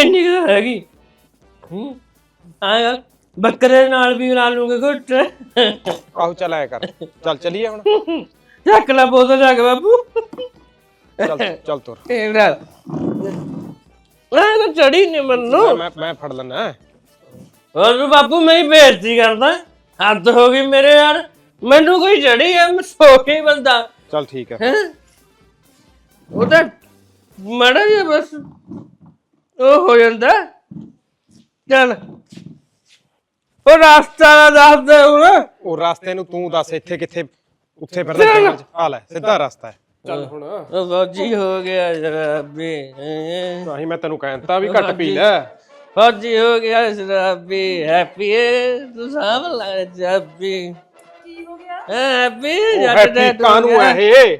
ਇੰਨੀ ਹੈਗੀ। ਹੂੰ ਆਏ ਕਰ। ਬੱਕਰੇ ਨਾਲ ਵੀ ਲਾ ਲੂਗੇ ਘੁੱਟ। ਆਹੋ ਚੱਲ ਆਇਆ ਕਰ। ਚੱਲ ਚਲੀਏ ਹੁਣ। ਚੱਕ ਲੈ ਬੋਤਲ ਜਾ ਕੇ ਬਾਪੂ। ਚੱਲ ਚੱਲ ਤੁਰ। ਇਹ ਲੈ ਤਾਂ ਚੜੀ ਨਹੀਂ ਮੈਨੂੰ। ਮੈਂ ਮੈਂ ਫੜ ਲੈਣਾ ਹੋਰ ਬਾਪੂ ਮੈਂ ਹੀ ਬੇਇੱਜ਼ਤੀ ਕਰਦਾ। ਹੱਦ ਹੋ ਗਈ ਮੇਰੇ ਯਾਰ। ਮੈਨੂੰ ਕੋਈ ਚੜੀ ਐ ਸੋਹੀ ਬੰਦਾ। ਚੱਲ ਠੀਕ ਹੈ? ਉਹ ਤਾਂ ਮੜਾ ਜਿਹਾ ਬਸ ਉਹ ਹੋ ਜਾਂਦਾ। ਚੱਲ। ਉਹ ਰਾਸਤਾ ਦਾ ਦੱਸ ਦੇ ਹੁਣ। ਉਹ ਰਸਤੇ ਨੂੰ ਤੂੰ ਦੱਸ ਇੱਥੇ ਕਿੱਥੇ ਉੱਥੇ ਫਿਰਦਾ ਜੰਗਲ ਚ। ਆ ਲੈ ਸਿੱਧਾ ਰਸਤਾ ਹੈ। ਚੱਲ ਹੁਣ। ਫੌਜੀ ਹੋ ਗਿਆ ਜਰਾਬੀ। ਤਾਂ ਹੀ ਮੈਂ ਤੈਨੂੰ ਕਹਿੰਦਾ ਵੀ ਘੱਟ ਪੀ ਲੈ। ਫੌਜੀ ਹੋ ਗਿਆ ਜਰਾਬੀ। ਹੈਪੀ ਤੂੰ ਸਾਂਭ ਲੈ ਜਰਾਬੀ। ਕੀ ਹੋ ਗਿਆ? ਹੈਪੀ ਉਹ ਜੱਟ ਦੇ ਹੈਪੀ ਕਾਨੂੰ ਹੈ ਇਹ?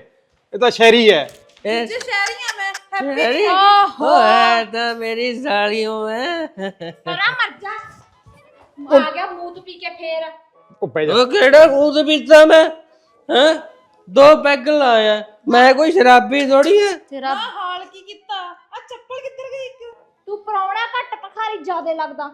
ਇਹ ਤਾਂ ਸ਼ਹਿਰੀ ਹੈ। ਇਹ ਸ਼ਹਿਰੀਆਂ ਮੈਂ ਹੈਪੀ ਓਹ। ਹੈ ਤਾਂ ਮੇਰੀ ਸਾਲੀਓ ਹੈ ਪਰਾ ਮਰ ਜਾ। ਆ ਗਿਆ ਮੂਤ ਪੀ ਕੇ ਫੇਰ। ਉਹ ਪੈ ਜਾ। ਉਹ ਕਿਹੜਾ ਖੂਦ ਪੀਤਾ ਮੈਂ? ਹੈ? ਦੋ ਪੈਗ ਲਾਇਆ। ਮੈਂ ਕੋਈ ਸ਼ਰਾਬੀ ਥੋੜੀ ਐ ਤੇਰਾ ਹਾਲ ਕੀ ਕੀਤਾ? ਆ ਚੱਪਲ ਕਿੱਧਰ ਗਈ ਇੱਕ? ਤੂੰ ਪਰੌਣਾ ਘੱਟ ਪਖਾਰੀ ਜ਼ਿਆਦੇ ਲੱਗਦਾ।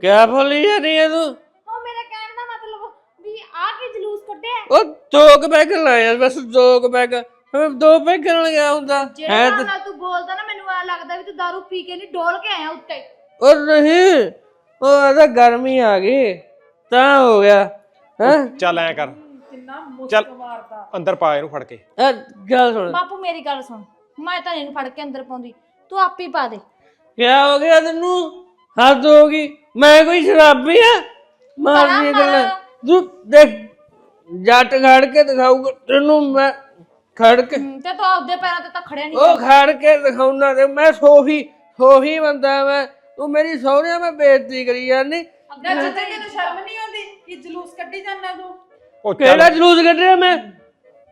ਕਿਆ ਬੋਲੀ ਜਾਂਦੀ ਐ ਤੂੰ? ਉਹ ਮੇਰੇ ਕਹਿਣ ਦਾ ਮਤਲਬ ਵੀ ਆ ਕੀ ਜਲੂਸ ਕੱਢਿਆ? ਉਹ ਦੋ ਕੁ ਪੈਗ ਲਾਇਆ ਬਸ ਦੋ ਕੁ ਪੈਗ। ਮੈਂ ਦੋ ਪੈਗ ਨਾਲ ਗਿਆ ਹੁੰਦਾ। ਹੈ ਜਿਹੜਾ ਤੇ- ਨਾਲ ਤੂੰ ਬੋਲਦਾ ਨਾ ਮੈਨੂੰ ਆ ਲੱਗਦਾ ਵੀ ਤੂੰ दारू ਪੀ ਕੇ ਨਹੀਂ ਡੋਲ ਕੇ ਆਇਆ ਉੱਤੇ। ਉਹ ਨਹੀਂ। ਉਹ ਆਦਾ ਗਰਮੀ ਆ ਗਈ ਤਾਂ ਹੋ ਗਿਆ ਹੈ? ਚੱਲ ਐ ਕਰ। ਕਿੰਨਾ ਚੱਲ ਮੁਸਕ ਮਾਰਦਾ। ਅੰਦਰ ਪਾ ਇਹਨੂੰ ਫੜ ਕੇ। ਗੱਲ ਸੁਣ। ਬਾਪੂ ਮੇਰੀ ਗੱਲ ਸੁਣ। ਮੈਂ ਤਾਂ ਇਹਨੂੰ ਫੜ ਕੇ ਅੰਦਰ ਪਾਉਂਦੀ। ਤੂੰ ਆਪ ਹੀ ਪਾ ਦੇ। ਕਿਆ ਹੋ ਗਿਆ ਤੈਨੂੰ? ਹੱਦ ਹੋ ਗਈ। ਮੈਂ ਕੋਈ ਸ਼ਰਾਬੀ ਆ? ਬੜਾ ਗੱਲ। ਤੂੰ ਦੇਖ ਜੱਟ ਖੜ ਕੇ ਦਿਖਾਊਗਾ। ਤੈਨੂੰ ਮੈਂ ਖੜ ਕੇ ਹਮ, ਤੇ ਤੂੰ ਆਪਦੇ ਪੈਰਾਂ ਤੇ ਤਾਂ ਖੜਿਆ ਨਹੀਂ ਉਹ ਖੜ ਕੇ ਦਿਖਾਉਣਾ ਤੇ ਮੈਂ ਸੋਹੀ ਸੋਹੀ ਬੰਦਾ ਮੈਂ। ਤੂੰ ਮੇਰੀ ਸਹੁਰਿਆਂ ਮੈਂ ਬੇਇੱਜ਼ਤੀ ਕਰੀ ਜਾਂਦੀ। ਅੱਗਾ ਜਿੱਤੇ ਤੈਨੂੰ ਸ਼ਰਮ ਨਹੀਂ ਆਉਂਦੀ ਕਿ ਜਲੂਸ ਕੱਢੀ ਜਾਂਦਾ ਤੂੰ? ਉਹ ਕਿਹੜਾ ਚੱਲ। ਜਲੂਸ ਕੱਢ ਰਿਹਾ ਮੈਂ?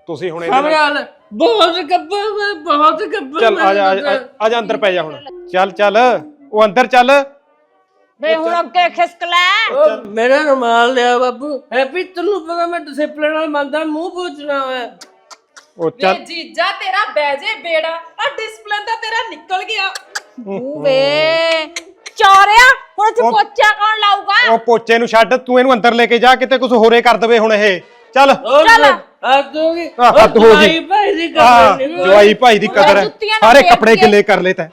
ਤੁਸੀਂ ਹੁਣ ਇਹਦੇ ਨਾਲ ਬਹੁਤ ਮੈਂ ਬਹੁਤ ਕੱਬਾ ਚੱਲ ਆ ਜਾ ਆ ਜਾ- ਆ ਜਾ ਅੰਦਰ ਪੈ ਜਾ ਹੁਣ। ਚੱਲ ਚੱਲ ਉਹ ਅੰਦਰ ਚੱਲ। ਵੇ ਹੁਣ ਅੱਗੇ ਖਿਸਕ ਲੈ। ਉਹ ਮੇਰਾ ਰੁਮਾਲ ਲਿਆ ਬਾਬੂ। ਹੈਪੀ ਤੈਨੂੰ ਪਤਾ ਮੈਂ ਡਿਸਪਲਿਨ ਨਾਲ ਮੰਨਦਾ ਮੂੰਹ ਪੋਚਣਾ ਮੈਂ। ਉਹ ਵੇ ਚੱਲ। ਜੀਜਾ ਤੇਰਾ ਬੈਜੇ ਬੇੜਾ। ਆ ਡਿਸਪਲਿਨ ਤਾਂ ਤੇਰਾ ਨਿਕਲ ਗਿਆ। ਤੂੰ ਵੇ। ਚੋਰਿਆ ਹੁਣ ਤੂੰ ਉਹ- ਪੋਚਾ ਕੌਣ ਲਾਊਗਾ? ਉਹ ਪੋਚੇ ਨੂੰ ਛੱਡ ਤੂੰ ਇਹਨੂੰ ਅੰਦਰ ਲੈ ਕੇ ਜਾ ਕਿਤੇ ਕੁਝ ਹੋਰੇ ਕਰ ਦਵੇ ਹੁਣ ਇਹ। ਚੱਲ। ਚੱਲ। ਹੱਦ ਹੋ ਗਈ। ਆਹ, ਹੱਦ ਹੋ ਗਈ। ਉਹ ਭਾਈ ਦੀ ਆ ਕਦਰ ਨਹੀਂ ਜਵਾਈ ਭਾਈ ਦੀ ਕਦਰ ਹੈ। ਜੁੱਤੀਆਂ ਸਾਰੇ ਫੇਰ ਕੱਪੜੇ ਕੇ। ਗਿੱਲੇ ਕਰ ਲਏ ਤੈਂ।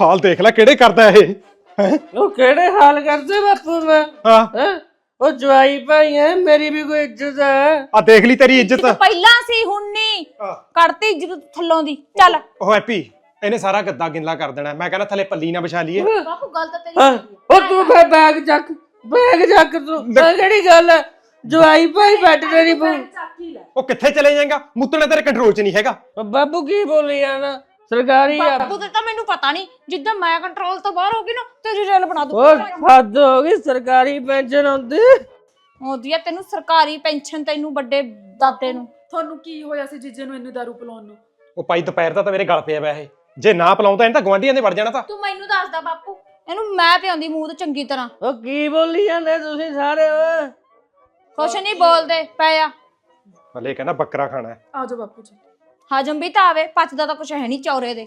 ਹਾਲ ਦੇਖ ਲੈ ਕਿਹੜੇ ਕਰਦਾ ਇਹ? ਹੈਂ? ਉਹ ਕਿਹੜੇ ਹਾਲ ਕਰਦੇ ਬਾਪੂ ਮੈਂ? ਹਾਂ। ਹੈਂ? ਉਹ ਜਵਾਈ ਭਾਈ ਹੈ ਮੇਰੀ ਵੀ ਕੋਈ ਇੱਜ਼ਤ ਹੈ। ਆ ਦੇਖ ਲਈ ਤੇਰੀ ਇੱਜ਼ਤ। ਤੂੰ ਪਹਿਲਾਂ ਸੀ ਹੁਣ ਨਹੀਂ। ਆਹ, ਕੱਢਤੀ ਇੱਜ਼ਤ ਥੱਲੋਂ ਦੀ। ਚੱਲ। ਉਹ ਹੈਪੀ ਇਹਨੇ ਸਾਰਾ ਗੱਦਾ ਗਿੱਲਾ ਕਰ ਦੇਣਾ। ਮੈਂ ਕਹਿੰਦਾ ਥੱਲੇ ਪੱਲੀ ਨਾ ਵਿਛਾ ਲਈਏ। ਬਾਪੂ ਗੱਲ ਤਾਂ ਤੇਰੀ ਹਾਂ, ਉਹ ਤੂੰ ਫੇ ਬੈਗ ਚੱਕ ਬੈਗ ਚੱਕ ਤੂੰ। ਇਹ ਕਿਹੜੀ ਗੱਲ ਹੈ? ਜਵਾਈ ਭਾਈ ਬੈਠ ਤੇਰੀ ਬੂ ਚਾਕੀ ਲੈ। ਉਹ ਕਿੱਥੇ ਚਲੇ ਜਾਏਗਾ? ਮੁੱਤਣਾ ਤੇਰੇ ਕੰਟਰੋਲ 'ਚ ਨਹੀਂ ਹੈਗਾ। ਬਾਬੂ ਕੀ ਬੋਲੀ ਜਾਣਾ? ਸਰਕਾਰੀ ਆ। ਬਾਪੂ ਤੇ ਤਾਂ ਮੈਨੂੰ ਪਤਾ ਨਹੀਂ। ਜਿੱਦਾਂ ਮੈਂ ਕੰਟਰੋਲ ਤੋਂ ਬਾਹਰ ਹੋ ਗਈ ਨਾ ਤੇਰੀ ਰੇਲ ਬਣਾ ਦੂੰ। ਉਹ ਹੱਦ ਹੋ ਗਈ ਸਰਕਾਰੀ ਪੈਨਸ਼ਨ ਆਉਂਦੀ। ਮੋਦੀ ਆ ਤੈਨੂੰ ਸਰਕਾਰੀ ਪੈਨਸ਼ਨ ਤੈਨੂੰ ਵੱਡੇ ਦਾਦੇ ਨੂੰ। ਤੁਹਾਨੂੰ ਕੀ ਹੋਇਆ ਸੀ ਜੀਜੇ ਨੂੰ ਇੰਨੀ ਦਾਰੂ ਪਿਲਾਉਣ ਨੂੰ? ਉਹ ਭਾਈ ਦੁਪਹਿਰ ਦਾ ਤਾਂ ਮੇਰੇ ਗਲ ਪਿਆ ਇਹ ਜੇ ਨਾ ਪਲਾਉਂਦਾ ਇਹਨੇ ਤਾਂ ਗਵਾਂਢੀਆਂ ਦੇ ਵੜ ਜਾਣਾ ਤਾਂ। ਤੂੰ ਮੈਨੂੰ ਦੱਸਦਾ ਬਾਪੂ। ਇਹਨੂੰ ਮੈਂ ਪਿਆਉਂਦੀ ਮੂੰਹ ਤੇ ਚੰਗੀ ਤਰ੍ਹਾਂ। ਉਹ ਕੀ ਬੋਲੀ ਜਾਂਦੇ ਤੁਸੀਂ ਸਾਰੇ? ਓਏ ਕੁਛ ਨਹੀਂ ਬੋਲਦੇ ਪੈ ਆ। ਹਲੇ ਕਹਿੰਦਾ ਬੱਕਰਾ ਖਾਣਾ ਹੈ। ਆ ਜਾਓ ਬਾਪੂ ਜੀ। ਹਜਮ ਵੀ ਤਾਂ ਆਵੇ ਪਚਦਾ ਤਾਂ ਕੁਛ ਹੈ ਨਹੀਂ ਚੌਰੇ ਦੇ।